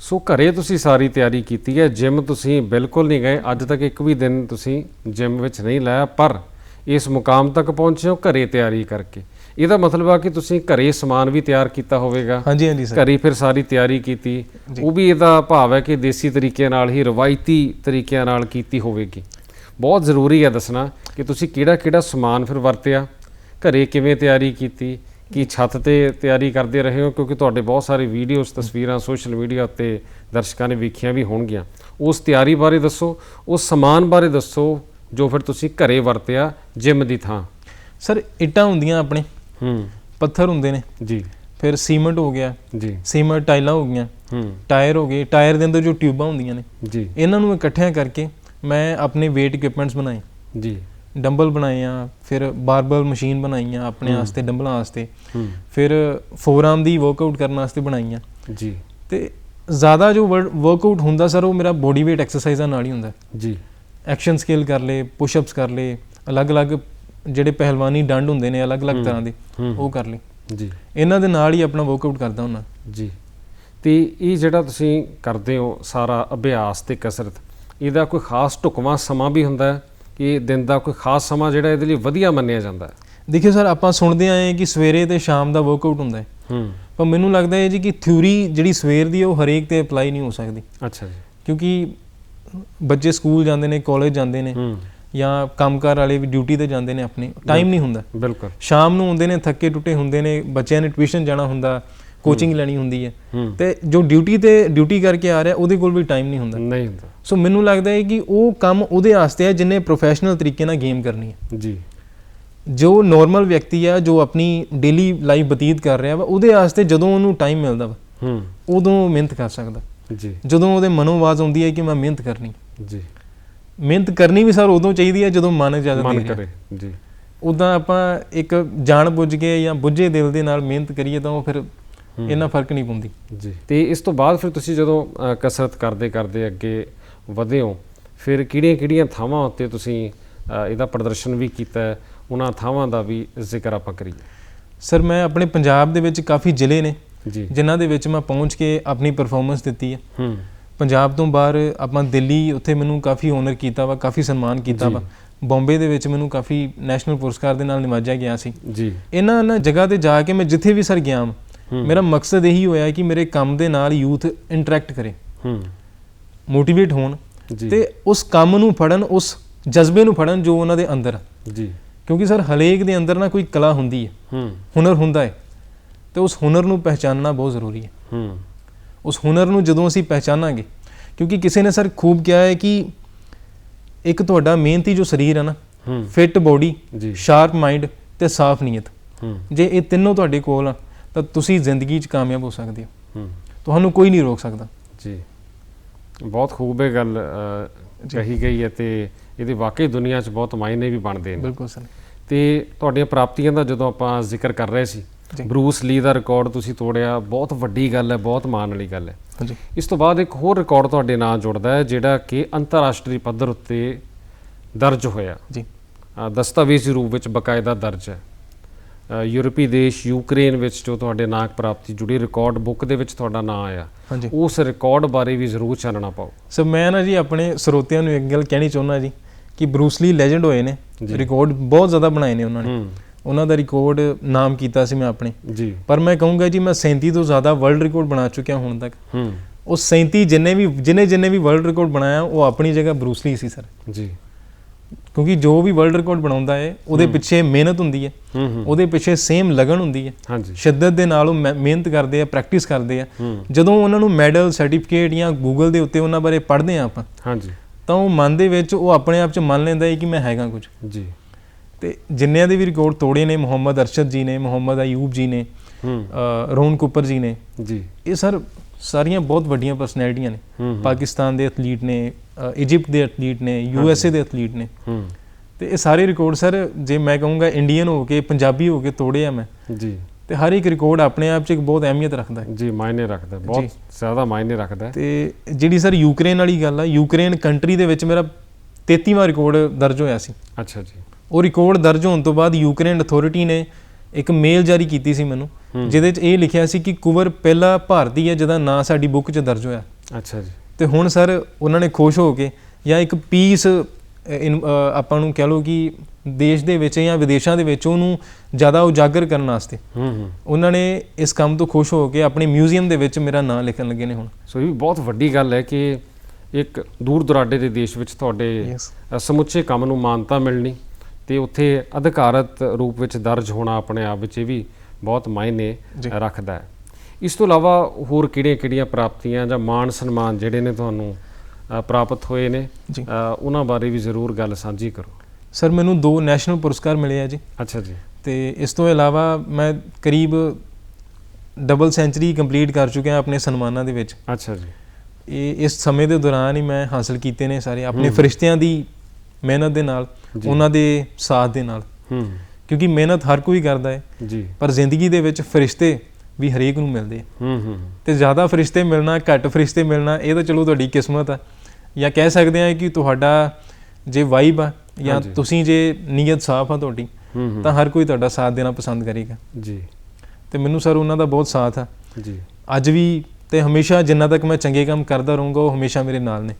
ਸੋ ਘਰੇ ਤੁਸੀਂ ਸਾਰੀ ਤਿਆਰੀ ਕੀਤੀ ਹੈ ਜਿਮ ਤੁਸੀਂ ਬਿਲਕੁਲ ਨਹੀਂ ਗਏ ਅੱਜ ਤੱਕ ਇੱਕ ਵੀ ਦਿਨ ਤੁਸੀਂ ਜਿਮ ਵਿੱਚ ਨਹੀਂ ਲਾਇਆ ਪਰ ਇਸ ਮੁਕਾਮ ਤੱਕ ਪਹੁੰਚੇ ਹੋ ਘਰੇ ਤਿਆਰੀ ਕਰਕੇ। ਇਹਦਾ ਮਤਲਬ ਆ ਕਿ ਤੁਸੀਂ ਘਰੇ ਸਮਾਨ ਵੀ ਤਿਆਰ ਕੀਤਾ ਹੋਵੇਗਾ। ਹਾਂਜੀ ਹਾਂਜੀ ਸਰ। ਘਰੇ ਫਿਰ ਸਾਰੀ ਤਿਆਰੀ ਕੀਤੀ। ਉਹ ਵੀ ਇਹਦਾ ਭਾਵ ਹੈ ਕਿ ਦੇਸੀ ਤਰੀਕੇ ਨਾਲ ਹੀ ਰਵਾਇਤੀ ਤਰੀਕਿਆਂ ਨਾਲ ਕੀਤੀ ਹੋਵੇਗੀ। ਬਹੁਤ ਜ਼ਰੂਰੀ ਹੈ ਦੱਸਣਾ ਕਿ ਤੁਸੀਂ ਕਿਹੜਾ ਕਿਹੜਾ ਸਮਾਨ ਫਿਰ ਵਰਤਿਆ ਘਰੇ ਕਿਵੇਂ ਤਿਆਰੀ ਕੀਤੀ ਕੀ ਛੱਤ ਤੇ ਤਿਆਰੀ ਕਰਦੇ ਰਹੇ ਹੋ ਕਿਉਂਕਿ ਤੁਹਾਡੇ ਬਹੁਤ ਸਾਰੇ ਵੀਡੀਓਜ਼ ਤਸਵੀਰਾਂ ਸੋਸ਼ਲ ਮੀਡੀਆ ਉੱਤੇ ਦਰਸ਼ਕਾਂ ਨੇ ਵੇਖੀਆਂ ਵੀ ਹੋਣਗੀਆਂ। ਉਸ ਤਿਆਰੀ ਬਾਰੇ ਦੱਸੋ ਉਸ ਸਮਾਨ ਬਾਰੇ ਦੱਸੋ ਜੋ ਫਿਰ ਤੁਸੀਂ ਘਰੇ ਵਰਤਿਆ ਜਿਮ ਦੀ ਥਾਂ। ਸਰ ਇੱਟਾਂ ਹੁੰਦੀਆਂ ਆਪਣੇ। ਹੂੰ। ਪੱਥਰ ਹੁੰਦੇ ਨੇ। ਜੀ। ਫਿਰ ਸੀਮੈਂਟ ਹੋ ਗਿਆ। ਜੀ। ਸੀਮੈਂਟ ਟਾਈਲਾਂ ਹੋ ਗਈਆਂ। ਹੂੰ। ਟਾਇਰ ਹੋ ਗਏ। ਟਾਇਰ ਦੇ ਅੰਦਰ ਜੋ ਟਿਊਬਾਂ ਹੁੰਦੀਆਂ ਨੇ। ਜੀ। ਇਹਨਾਂ ਨੂੰ ਇਕੱਠਿਆਂ ਕਰਕੇ ਮੈਂ ਆਪਣੇ weight equipments ਬਣਾਏ। ਜੀ। ਡੰਬਲ ਬਣਾਏ ਆ ਫਿਰ ਬਾਰਬਲ ਮਸ਼ੀਨ ਬਣਾਈਆਂ ਆਪਣੇ ਵਾਸਤੇ ਡੰਬਲਾਂ ਵਾਸਤੇ। ਹੂੰ। ਫਿਰ ਫੋਰਆਰਮ ਦੀ ਵਰਕਆਊਟ ਕਰਨ ਵਾਸਤੇ ਬਣਾਈਆਂ। ਜੀ। ਤੇ ਜ਼ਿਆਦਾ ਜੋ ਵਰਕਆਊਟ ਹੁੰਦਾ ਸਰ ਉਹ ਮੇਰਾ ਬੋਡੀ weight ਐਕਸਰਸਾਈਜ਼ਾਂ ਨਾਲ ਹੀ ਹੁੰਦਾ। ਜੀ। ਐਕਸ਼ਨ ਸਕਿੱਲ ਕਰ ਲੇ ਪੁਸ਼-ਅਪਸ ਕਰ ਲੇ ਅਲੱਗ-ਅਲੱਗ ਜਿਹੜੇ ਪਹਿਲਵਾਨੀ ਡੰਡ ਹੁੰਦੇ ਨੇ ਅਲੱਗ-ਅਲੱਗ ਤਰ੍ਹਾਂ ਦੇ ਉਹ ਕਰ ਲੇ ਜੀ। ਇਹਨਾਂ ਦੇ ਨਾਲ ਹੀ ਆਪਣਾ ਵਰਕਆਊਟ ਕਰਦਾ ਹੁੰਦਾ। ਜੀ। ਤੇ ਇਹ ਜਿਹੜਾ ਤੁਸੀਂ ਕਰਦੇ ਹੋ ਸਾਰਾ ਅਭਿਆਸ ਤੇ ਕਸਰਤ ਇਹਦਾ ਕੋਈ ਖਾਸ ਢੁਕਵਾਂ ਸਮਾਂ ਵੀ ਹੁੰਦਾ ਹੈ ਕਿ ਦਿਨ ਦਾ ਕੋਈ ਖਾਸ ਸਮਾਂ ਜਿਹੜਾ ਇਹਦੇ ਲਈ ਵਧੀਆ ਮੰਨਿਆ ਜਾਂਦਾ ਹੈ? ਦੇਖਿਓ ਸਰ ਆਪਾਂ ਸੁਣਦੇ ਆਏ ਹਾਂ ਕਿ ਸਵੇਰੇ ਤੇ ਸ਼ਾਮ ਦਾ ਵਰਕਆਊਟ ਹੁੰਦਾ ਹੈ। ਹੂੰ। ਪਰ ਮੈਨੂੰ ਲੱਗਦਾ ਹੈ ਜੀ ਕਿ ਥਿਊਰੀ ਜਿਹੜੀ ਸਵੇਰ ਦੀ ਉਹ ਹਰੇਕ ਤੇ ਅਪਲਾਈ ਨਹੀਂ ਹੋ ਸਕਦੀ। ਅੱਛਾ ਜੀ। ਕਿਉਂਕਿ ਬੱਚੇ ਸਕੂਲ ਜਾਂਦੇ ਨੇ ਕਾਲਜ ਜਾਂਦੇ ਨੇ। ਹੂੰ। ਜਾਂ ਕੰਮਕਾਰ ਵਾਲੇ ਵੀ ਡਿਊਟੀ ਤੇ ਜਾਂਦੇ ਨੇ ਆਪਣੇ ਟਾਈਮ ਨਹੀਂ ਹੁੰਦਾ। ਬਿਲਕੁਲ ਸ਼ਾਮ ਨੂੰ ਹੁੰਦੇ ਨੇ ਥੱਕੇ ਟੁੱਟੇ ਹੁੰਦੇ ਨੇ ਬੱਚਿਆਂ ਨੇ ਟਿਊਸ਼ਨ ਜਾਣਾ ਹੁੰਦਾ ਕੋਚਿੰਗ ਲੈਣੀ ਹੁੰਦੀ ਹੈ। ਤੇ ਜੋ ਡਿਊਟੀ ਤੇ ਡਿਊਟੀ ਕਰਕੇ ਆ ਰਿਹਾ ਉਹਦੇ ਕੋਲ ਵੀ ਟਾਈਮ ਨਹੀਂ ਹੁੰਦਾ। ਨਹੀਂ ਹੁੰਦਾ। ਸੋ ਮੈਨੂੰ ਲੱਗਦਾ ਹੈ ਕਿ ਉਹ ਕੰਮ ਉਹਦੇ ਵਾਸਤੇ ਹੈ ਜਿੰਨੇ ਪ੍ਰੋਫੈਸ਼ਨਲ ਤਰੀਕੇ ਨਾਲ ਗੇਮ ਕਰਨੀ ਹੈ। ਜੀ। ਜੋ ਨਾਰਮਲ ਵਿਅਕਤੀ ਹੈ ਜੋ ਆਪਣੀ ਡੇਲੀ ਲਾਈਫ ਬਤੀਤ ਕਰ ਰਿਹਾ ਵਾ ਉਹਦੇ ਵਾਸਤੇ ਜਦੋਂ ਉਹਨੂੰ ਟਾਈਮ ਮਿਲਦਾ ਵਾ ਹੂੰ। ਉਦੋਂ ਮਿਹਨਤ ਕਰ ਸਕਦਾ। ਜੀ। ਜਦੋਂ ਉਹਦੇ ਮਨੋਂ ਆਵਾਜ਼ ਆਉਂਦੀ ਹੈ ਕਿ ਮੈਂ ਮਿਹਨਤ ਕਰਨੀ ਜੀ। ਮਿਹਨਤ ਕਰਨੀ ਵੀ ਸਰ ਉਦੋਂ ਚਾਹੀਦੀ ਹੈ ਜਦੋਂ ਮਨ ਜ਼ਿਆਦਾ ਮਨ ਕਰੇ ਜੀ। ਉਦਾਂ ਆਪਾਂ ਇੱਕ ਜਾਣ ਬੁੱਝ ਕੇ ਜਾਂ ਬੁੱਝੇ ਦਿਲ ਦੇ ਨਾਲ ਮਿਹਨਤ ਕਰੀਏ ਤਾਂ ਉਹ ਫਿਰ ਇੰਨਾ ਫ਼ਰਕ ਨਹੀਂ ਪਾਉਂਦੀ ਜੀ। ਤੇ ਇਸ ਤੋਂ ਬਾਅਦ ਫਿਰ ਤੁਸੀਂ ਜਦੋਂ ਅ, ਕਸਰਤ ਕਰਦੇ ਕਰਦੇ ਅੱਗੇ ਵਧੇ ਹੋ ਫਿਰ ਕਿਹੜੀਆਂ ਕਿਹੜੀਆਂ ਥਾਵਾਂ ਉੱਤੇ ਤੁਸੀਂ ਅ, ਇਹਦਾ ਪ੍ਰਦਰਸ਼ਨ ਵੀ ਕੀਤਾ ਹੈ? ਉਹਨਾਂ ਥਾਵਾਂ ਦਾ ਵੀ ਜ਼ਿਕਰ ਆਪਾਂ ਕਰੀਏ। ਸਰ ਮੈਂ ਆਪਣੇ ਪੰਜਾਬ ਦੇ ਵਿੱਚ ਕਾਫੀ ਜ਼ਿਲ੍ਹੇ ਨੇ ਜੀ। ਜਿਨ੍ਹਾਂ ਦੇ ਵਿੱਚ ਮੈਂ ਪਹੁੰਚ ਕੇ ਆਪਣੀ ਪਰਫਾਰਮੈਂਸ ਦਿੱਤੀ ਹੈ। ਹੂੰ। ਪੰਜਾਬ ਤੋਂ ਬਾਹਰ ਆਪਾਂ ਦਿੱਲੀ ਉੱਥੇ ਮੈਨੂੰ ਕਾਫੀ ਓਨਰ ਕੀਤਾ ਵਾ ਕਾਫੀ ਸਨਮਾਨ ਕੀਤਾ। ਵਾ। ਬੰਬੇ ਦੇ ਵਿੱਚ ਮੈਨੂੰ ਕਾਫੀ ਨੈਸ਼ਨਲ ਪੁਰਸਕਾਰ ਦੇ ਨਾਲ ਨਿਵਾਜਿਆ ਗਿਆ ਸੀ। ਜੀ। ਇਹਨਾਂ ਇਹਨਾਂ ਜਗ੍ਹਾ ਤੇ ਜਾ ਕੇ ਮੈਂ ਜਿੱਥੇ ਵੀ ਸਰ ਗਿਆ। ਮੇਰਾ ਮਕਸਦ ਇਹੀ ਹੋਇਆ ਕਿ ਮੇਰੇ ਕੰਮ ਦੇ ਨਾਲ ਯੂਥ ਇੰਟਰੈਕਟ ਕਰੇ। ਹੂੰ। ਮੋਟੀਵੇਟ ਹੋਣ ਤੇ ਉਸ ਕੰਮ ਨੂੰ ਫੜਨ ਉਸ ਜਜ਼ਬੇ ਨੂੰ ਫੜਨ ਜੋ ਉਹਨਾਂ ਦੇ ਅੰਦਰ ਜੀ। ਕਿਉਂਕਿ ਸਰ ਹਰੇਕ ਦੇ ਅੰਦਰ ਨਾ ਕੋਈ ਕਲਾ ਹੁੰਦੀ ਹੈ। ਹੂੰ। ਹੁਨਰ ਹੁੰਦਾ ਹੈ ਤੇ ਉਸ ਹੁਨਰ ਨੂੰ ਪਹਿਚਾਨਣਾ ਬਹੁਤ ਜ਼ਰੂਰੀ ਹੈ। ਹੂੰ। ਉਸ ਹੁਨਰ ਨੂੰ ਜਦੋਂ ਅਸੀਂ ਪਹਿਚਾਨਾਂਗੇ ਕਿਉਂਕਿ ਕਿਸੇ ਨੇ ਸਰ ਖੂਬ ਕਿਹਾ ਹੈ ਕਿ ਇੱਕ ਤੁਹਾਡਾ ਮਿਹਨਤੀ ਜੋ ਸਰੀਰ ਹੈ ਨਾ ਫਿੱਟ ਬੋਡੀ ਸ਼ਾਰਪ ਮਾਈਂਡ ਤੇ ਸਾਫ਼ ਨੀਅਤ। ਜੇ ਇਹ ਤਿੰਨੋਂ ਤੁਹਾਡੇ ਕੋਲ ਆ ਤਾਂ ਤੁਸੀਂ ਜ਼ਿੰਦਗੀ 'ਚ ਕਾਮਯਾਬ ਹੋ ਸਕਦੇ ਹੋ। ਤੁਹਾਨੂੰ ਕੋਈ ਨਹੀਂ ਰੋਕ ਸਕਦਾ। ਜੀ। ਬਹੁਤ ਖੂਬ ਇਹ ਗੱਲ ਕਹੀ ਗਈ ਹੈ ਤੇ ਇਹਦੇ ਵਾਕਈ ਦੁਨੀਆ 'ਚ ਬਹੁਤ ਮਾਇਨੇ ਵੀ ਬਣਦੇ ਨੇ। ਬਿਲਕੁਲ ਸਰ। ਤੇ ਤੁਹਾਡੀਆਂ ਪ੍ਰਾਪਤੀਆਂ ਦਾ ਜਦੋਂ ਆਪਾਂ ਜ਼ਿਕਰ ਕਰ ਰਹੇ ਸੀ। ਬਰੂਸ ਲੀ ਦਾ ਰਿਕਾਰਡ ਤੁਸੀਂ ਤੋੜਿਆ ਬਹੁਤ ਵੱਡੀ ਗੱਲ ਹੈ ਬਹੁਤ ਮਾਣ ਵਾਲੀ ਗੱਲ ਹੈ। ਹਾਂਜੀ। ਇਸ ਤੋਂ ਬਾਅਦ ਇੱਕ ਹੋਰ ਰਿਕਾਰਡ ਤੁਹਾਡੇ ਨਾਂ ਜੁੜਦਾ ਹੈ ਜਿਹੜਾ ਕਿ ਅੰਤਰਰਾਸ਼ਟਰੀ ਪੱਧਰ ਉੱਤੇ ਦਰਜ ਹੋਇਆ। ਜੀ। ਦਸਤਾਵੇਜ਼ੀ ਰੂਪ ਵਿੱਚ ਬਕਾਇਦਾ ਦਰਜ ਹੈ। ਯੂਰਪੀ ਦੇਸ਼ ਯੂਕਰੇਨ ਵਿੱਚ ਜੋ ਤੁਹਾਡੇ ਨਾਂ ਪ੍ਰਾਪਤੀ ਜੁੜੀ ਰਿਕਾਰਡ ਬੁੱਕ ਦੇ ਵਿੱਚ ਤੁਹਾਡਾ ਨਾਂ ਆਇਆ। ਉਸ ਰਿਕਾਰਡ ਬਾਰੇ ਵੀ ਜ਼ਰੂਰ ਚਾਨਣਾ ਪਾਓ। ਸੋ ਮੈਂ ਨਾ ਜੀ ਆਪਣੇ ਸਰੋਤਿਆਂ ਨੂੰ ਇੱਕ ਗੱਲ ਕਹਿਣੀ ਚਾਹੁੰਦਾ ਜੀ ਕਿ ਬਰੂਸ ਲੀ ਲੈਜੈਂਡ ਹੋਏ ਨੇ। ਰਿਕਾਰਡ ਬਹੁਤ ਜ਼ਿਆਦਾ ਬਣਾਏ ਨੇ ਉਹਨਾਂ ਨੇ। ਉਹਨਾਂ ਦਾ ਰਿਕਾਰਡ ਨਾਮ ਕੀਤਾ ਸੀ ਮੈਂ ਆਪਣੇ। ਜੀ। ਪਰ ਮੈਂ ਕਹੂੰਗਾ ਜੀ ਮੈਂ 37 ਤੋਂ ਜ਼ਿਆਦਾ ਵਰਲਡ ਰਿਕਾਰਡ ਬਣਾ ਚੁੱਕਿਆ ਹੁਣ ਤੱਕ। ਹੂੰ। ਉਹ 37 ਜਿੰਨੇ ਵੀ ਜਿਨੇ ਜਿੰਨੇ ਵੀ ਵਰਲਡ ਰਿਕਾਰਡ ਬਣਾਇਆ ਉਹ ਆਪਣੀ ਜਗ੍ਹਾ ਬਰੂਸ ਲੀ ਸੀ ਸਰ। ਜੀ। ਕਿਉਂਕਿ ਜੋ ਵੀ ਵਰਲਡ ਰਿਕਾਰਡ ਬਣਾਉਂਦਾ ਹੈ ਉਹਦੇ ਪਿੱਛੇ ਮਿਹਨਤ ਹੁੰਦੀ ਹੈ ਉਹਦੇ ਪਿੱਛੇ ਸੇਮ ਲਗਨ ਹੁੰਦੀ ਹੈ ਸ਼ਿੱਦਤ ਦੇ ਨਾਲ ਉਹ ਮਿਹ- ਮਿਹਨਤ ਕਰਦੇ ਆ ਪ੍ਰੈਕਟਿਸ ਕਰਦੇ ਆ। ਜਦੋਂ ਉਹਨਾਂ ਨੂੰ ਮੈਡਲ ਸਰਟੀਫਿਕੇਟ ਜਾਂ ਗੂਗਲ ਦੇ ਉੱਤੇ ਉਹਨਾਂ ਬਾਰੇ ਪੜ੍ਹਦੇ ਆ ਆਪਾਂ ਹਾਂਜੀ। ਤਾਂ ਉਹ ਮਨ ਦੇ ਵਿੱਚ ਉਹ ਆਪਣੇ ਆਪ ਚ ਮੰਨ ਲੈਂਦਾ ਹੈ ਕਿ ਮੈਂ ਹੈਗਾ ਕੁਝ। ਜੀ। ਤੇ ਜਿੰਨਿਆਂ ਦੇ ਵੀ ਰਿਕਾਰਡ ਤੋੜੇ ਨੇ ਮੁਹੰਮਦ ਅਰਸ਼ਦ ਜੀ ਨੇ ਮੁਹੰਮਦ ਅਯੂਬ ਜੀ ਨੇ ਰੋਹਨ ਕੁਪਰ ਜੀ ਨੇ ਜੀ। ਇਹ ਸਰ ਸਾਰੀਆਂ ਬਹੁਤ ਵੱਡੀਆਂ ਪਰਸਨੈਲਿਟੀਆਂ ਨੇ। ਪਾਕਿਸਤਾਨ ਦੇ ਐਥਲੀਟ ਨੇ ਇਜਿਪਟ ਦੇ ਐਥਲੀਟ ਨੇ ਯੂਐਸਏ ਦੇ ਐਥਲੀਟ ਨੇ। ਹੂੰ। ਤੇ ਇਹ ਸਾਰੇ ਰਿਕਾਰਡ ਸਰ ਜੇ ਮੈਂ ਕਹੂੰਗਾ ਇੰਡੀਅਨ ਹੋ ਕੇ ਪੰਜਾਬੀ ਹੋ ਕੇ ਤੋੜੇ ਆ ਮੈਂ। ਜੀ। ਤੇ ਹਰ ਇੱਕ ਰਿਕਾਰਡ ਆਪਣੇ ਆਪ 'ਚ ਇੱਕ ਬਹੁਤ ਅਹਿਮੀਅਤ ਰੱਖਦਾ ਹੈ। ਜੀ ਮਾਇਨੇ ਰੱਖਦਾ ਹੈ, ਬਹੁਤ। ਜ਼ਿਆਦਾ ਮਾਇਨੇ ਰੱਖਦਾ ਹੈ। ਤੇ ਜਿਹੜੀ ਸਰ ਯੂਕਰੇਨ ਵਾਲੀ ਗੱਲ ਆ ਯੂਕਰੇਨ ਕੰਟਰੀ ਦੇ ਵਿੱਚ ਮੇਰਾ 33ਵਾਂ ਰਿਕਾਰਡ ਦਰਜ ਹੋਇਆ ਸੀ। ਅੱਛਾ ਜੀ। ਉਹ ਰਿਕਾਰਡ ਦਰਜ ਹੋਣ ਤੋਂ ਬਾਅਦ ਯੂਕਰੇਨ ਅਥਾਰਟੀ ਨੇ ਇੱਕ ਮੇਲ ਜਾਰੀ ਕੀਤੀ ਸੀ ਮੈਨੂੰ। ਜਿਹਦੇ 'ਚ ਇਹ ਲਿਖਿਆ ਸੀ ਕਿ ਕੁਵਰ ਪਹਿਲਾ ਭਾਰਤੀ ਹੈ ਜਿਹਦਾ ਨਾਂ ਸਾਡੀ ਬੁੱਕ 'ਚ ਦਰਜ ਹੋਇਆ। ਅੱਛਾ ਜੀ। ਤੇ ਹੁਣ ਸਰ ਉਹਨਾਂ ਨੇ ਖੁਸ਼ ਹੋ ਕੇ ਜਾਂ ਇੱਕ ਪੀਸ ਆਪਾਂ ਨੂੰ ਕਹਿ ਲਓ ਕਿ ਦੇਸ਼ ਦੇ ਵਿੱਚ ਜਾਂ ਵਿਦੇਸ਼ਾਂ ਦੇ ਵਿੱਚ ਉਹਨੂੰ ਜ਼ਿਆਦਾ ਉਜਾਗਰ ਕਰਨ ਵਾਸਤੇ ਹੂੰ ਹੂੰ। ਉਹਨਾਂ ਨੇ ਇਸ ਕੰਮ ਤੋਂ ਖੁਸ਼ ਹੋ ਕੇ ਆਪਣੇ ਮਿਊਜ਼ੀਅਮ ਦੇ ਵਿੱਚ ਮੇਰਾ ਨਾਂ ਲਿਖਣ ਲੱਗੇ ਨੇ ਹੁਣ। ਸੋ ਇਹ ਬਹੁਤ ਵੱਡੀ ਗੱਲ ਹੈ ਕਿ ਇੱਕ ਦੂਰ ਦੁਰਾਡੇ ਦੇ ਦੇਸ਼ ਵਿੱਚ ਤੁਹਾਡੇ ਸਮੁੱਚੇ ਕੰਮ ਨੂੰ ਮਾਨਤਾ ਮਿਲਣੀ ਤੇ ਉੱਥੇ ਅਧਿਕਾਰਤ ਰੂਪ ਵਿੱਚ ਦਰਜ ਹੋਣਾ ਆਪਣੇ ਆਪ ਵਿੱਚ ਇਹ ਵੀ ਬਹੁਤ ਮਾਇਨੇ। ਰੱਖਦਾ ਹੈ। ਇਸ ਤੋਂ ਇਲਾਵਾ ਹੋਰ ਕਿਹੜੀਆਂ-ਕਿਹੜੀਆਂ ਪ੍ਰਾਪਤੀਆਂ ਜਾਂ ਮਾਣ ਸਨਮਾਨ ਜਿਹੜੇ ਨੇ ਤੁਹਾਨੂੰ ਪ੍ਰਾਪਤ ਹੋਏ ਨੇ ਉਹਨਾਂ ਬਾਰੇ ਵੀ ਜ਼ਰੂਰ ਗੱਲ ਸਾਂਝੀ ਕਰੋ। ਸਰ ਮੈਨੂੰ ਦੋ ਨੈਸ਼ਨਲ ਪੁਰਸਕਾਰ ਮਿਲੇ ਆ ਜੀ। ਅੱਛਾ ਜੀ। ਤੇ ਇਸ ਤੋਂ ਇਲਾਵਾ ਮੈਂ ਕਰੀਬ ਡਬਲ ਸੈਂਚਰੀ ਕੰਪਲੀਟ ਕਰ ਚੁੱਕਿਆ ਆਪਣੇ ਸਨਮਾਨਾਂ ਦੇ ਵਿੱਚ। ਅੱਛਾ ਜੀ। ਇਹ ਇਸ ਸਮੇਂ ਦੇ ਦੌਰਾਨ ਹੀ ਮੈਂ ਹਾਸਲ ਕੀਤੇ ਨੇ ਸਾਰੇ ਆਪਣੇ। ਫਰਿਸ਼ਤਿਆਂ ਦੀ ਮਿਹਨਤ ਦੇ ਨਾਲ। ਉਹਨਾਂ ਦੇ ਸਾਥ ਦੇ ਨਾਲ। ਹੂੰ। ਕਿਉਂਕਿ ਮਿਹਨਤ ਹਰ ਕੋਈ ਕਰਦਾ ਹੈ ਜੀ। ਪਰ ਜ਼ਿੰਦਗੀ ਦੇ ਵਿੱਚ ਫਰਿਸ਼ਤੇ ਵੀ ਹਰੇਕ ਨੂੰ ਮਿਲਦੇ ਹੂੰ ਹੂੰ। ਤੇ ਜ਼ਿਆਦਾ ਫਰਿਸ਼ਤੇ ਮਿਲਣਾ ਘੱਟ ਫਰਿਸ਼ਤੇ ਮਿਲਣਾ ਇਹ ਤਾਂ ਚਲੋ ਤੁਹਾਡੀ ਕਿਸਮਤ ਆ। ਜਾਂ ਕਹਿ ਸਕਦੇ ਆ ਕਿ ਤੁਹਾਡਾ ਜੇ ਵਾਈਬ ਆ ਜਾਂ। ਤੁਸੀਂ ਜੇ ਨੀਅਤ ਸਾਫ਼ ਆ ਤੁਹਾਡੀ ਤਾਂ ਹਰ ਕੋਈ ਤੁਹਾਡਾ ਸਾਥ ਦੇਣਾ ਪਸੰਦ ਕਰੇਗਾ। ਜੀ। ਤੇ ਮੈਨੂੰ ਸਰ ਉਹਨਾਂ ਦਾ ਬਹੁਤ ਸਾਥ ਆ। ਜੀ। ਅੱਜ ਵੀ ਤੇ ਹਮੇਸ਼ਾ ਜਿੰਨਾ ਤੱਕ ਮੈਂ ਚੰਗੇ ਕੰਮ ਕਰਦਾ ਰਹੂੰਗਾ ਉਹ ਹਮੇਸ਼ਾ ਮੇਰੇ ਨਾਲ ਨੇ।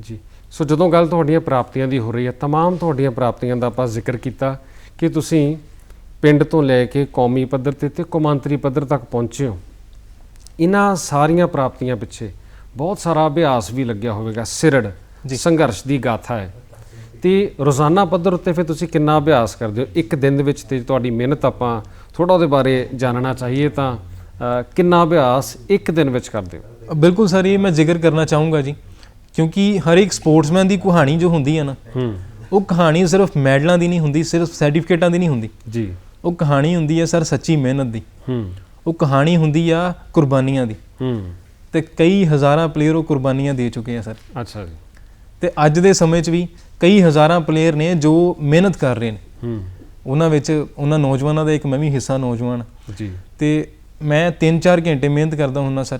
ਜੀ। ਸੋ ਜਦੋਂ ਗੱਲ ਤੁਹਾਡੀਆਂ ਪ੍ਰਾਪਤੀਆਂ ਦੀ ਹੋ ਰਹੀ ਹੈ तमाम ਤੁਹਾਡੀਆਂ ਪ੍ਰਾਪਤੀਆਂ ਦਾ ਆਪਾਂ ਜ਼ਿਕਰ ਕੀਤਾ ਕਿ ਤੁਸੀਂ ਪਿੰਡ ਤੋਂ ਲੈ ਕੇ ਕੌਮੀ ਪੱਧਰ ਤੇ ਤੇ ਕੌਮਾਂਤਰੀ ਪੱਧਰ ਤੱਕ ਪਹੁੰਚੇ ਹੋ ਇਹਨਾਂ ਸਾਰੀਆਂ ਪ੍ਰਾਪਤੀਆਂ ਪਿੱਛੇ ਬਹੁਤ ਸਾਰਾ ਅਭਿਆਸ ਵੀ ਲੱਗਿਆ ਹੋਵੇਗਾ ਸਿਰੜ ਜੀ। ਸੰਘਰਸ਼ ਦੀ ਗਾਥਾ ਹੈ ਤੇ ਰੋਜ਼ਾਨਾ ਪੱਧਰ ਉੱਤੇ ਫਿਰ ਤੁਸੀਂ ਕਿੰਨਾ ਅਭਿਆਸ ਕਰਦੇ ਹੋ ਇੱਕ ਦਿਨ ਦੇ ਵਿੱਚ ਤੇ ਤੁਹਾਡੀ ਮਿਹਨਤ ਆਪਾਂ ਥੋੜਾ ਉਹਦੇ ਬਾਰੇ ਜਾਣਨਾ ਚਾਹੀਏ ਤਾਂ ਅ, ਕਿੰਨਾ ਅਭਿਆਸ ਇੱਕ ਦਿਨ ਵਿੱਚ ਕਰਦੇ ਹੋ ਬਿਲਕੁਲ ਸਰ ਇਹ ਮੈਂ ਜ਼ਿਕਰ ਕਰਨਾ ਚਾਹੂੰਗਾ ਜੀ ਕਿਉਂਕਿ ਹਰ ਇੱਕ ਸਪੋਰਟਸਮੈਨ ਦੀ ਕਹਾਣੀ ਜੋ ਹੁੰਦੀ ਹੈ ਨਾ ਹੂੰ। ਉਹ ਕਹਾਣੀ ਸਿਰਫ ਮੈਡਲਾਂ ਦੀ ਨਹੀਂ ਹੁੰਦੀ ਸਿਰਫ ਸਰਟੀਫਿਕੇਟਾਂ ਦੀ ਨਹੀਂ ਹੁੰਦੀ। ਜੀ। ਉਹ ਕਹਾਣੀ ਹੁੰਦੀ ਹੈ ਸਰ ਸੱਚੀ ਮਿਹਨਤ ਦੀ। ਹੂੰ। ਉਹ ਕਹਾਣੀ ਹੁੰਦੀ ਆ ਕੁਰਬਾਨੀਆਂ ਦੀ। ਹੂੰ। ਤੇ ਕਈ ਹਜ਼ਾਰਾਂ ਪਲੇਅਰ ਉਹ ਕੁਰਬਾਨੀਆਂ ਦੇ ਚੁੱਕੇ ਆ ਸਰ। ਅੱਛਾ ਜੀ। ਤੇ ਅੱਜ ਦੇ ਸਮੇਂ 'ਚ ਵੀ ਕਈ ਹਜ਼ਾਰਾਂ ਪਲੇਅਰ ਨੇ ਜੋ ਮਿਹਨਤ ਕਰ ਰਹੇ ਨੇ। ਹੂੰ। ਉਹਨਾਂ ਵਿੱਚ ਉਹਨਾਂ ਨੌਜਵਾਨਾਂ ਦਾ ਇੱਕ ਮੈਂ ਵੀ ਹਿੱਸਾ ਨੌਜਵਾਨ। ਜੀ। ਤੇ ਮੈਂ 3-4 ਘੰਟੇ ਮਿਹਨਤ ਕਰਦਾ ਹੁੰਦਾ ਸਰ।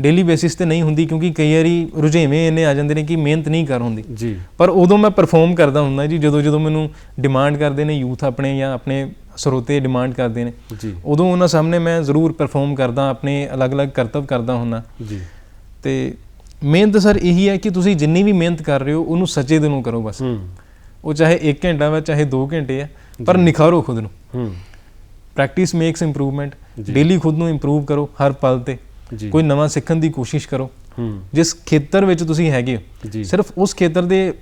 ਡੇਲੀ ਬੇਸਿਸ ਤੇ ਨਹੀਂ ਹੁੰਦੀ ਕਿਉਂਕਿ ਕਈ ਵਾਰੀ ਰੁਝੇਵੇਂ ਇੰਨੇ ਆ ਜਾਂਦੇ ਨੇ ਕਿ ਮਿਹਨਤ ਨਹੀਂ ਕਰ ਹੁੰਦੀ। ਜੀ। ਪਰ ਉਦੋਂ ਮੈਂ ਪਰਫਾਰਮ ਕਰਦਾ ਹੁੰਦਾ ਜੀ ਜਦੋਂ ਜਦੋਂ ਮੈਨੂੰ ਡਿਮਾਂਡ ਕਰਦੇ ਨੇ ਯੂਥ ਆਪਣੇ ਜਾਂ ਆਪਣੇ ਸਰੋਤੇ ਡਿਮਾਂਡ ਕਰਦੇ ਨੇ। ਜੀ। ਉਦੋਂ ਉਹਨਾਂ ਸਾਹਮਣੇ ਮੈਂ ਜ਼ਰੂਰ ਪਰਫਾਰਮ ਕਰਦਾ ਆਪਣੇ ਅਲੱਗ-ਅਲੱਗ ਕਰਤੱਵ ਕਰਦਾ ਹੁੰਦਾ। ਜੀ। ਤੇ ਮਿਹਨਤ ਸਰ ਇਹੀ ਹੈ ਕਿ ਤੁਸੀਂ ਜਿੰਨੀ ਵੀ ਮਿਹਨਤ ਕਰ ਰਹੇ ਹੋ ਉਹਨੂੰ ਸੱਚੇ ਦਿਲੋਂ ਕਰੋ ਬਸ। ਉਹ ਚਾਹੇ 1 ਘੰਟਾ ਵਾ ਚਾਹੇ 2 ਘੰਟੇ ਆ ਪਰ ਨਿਖਾਰੋ ਖੁਦ ਨੂੰ। ਹੂੰ। Practice makes improvement. ਡੇਲੀ ਖੁਦ ਨੂੰ ਇੰਪਰੂਵ ਕਰੋ ਹਰ ਪਲ ਤੇ। ਕੋਈ ਨਵਾਂ ਸਿੱਖਣ ਦੀ ਕੋਸ਼ਿਸ਼ ਕਰੋ। ਜਿਸ ਖੇਤਰ ਵਿੱਚ ਤੁਸੀਂ ਹੈਗੇ ਹੋ ਸਿਰਫ ਉਸ ਖੇਤਰ ਦੇ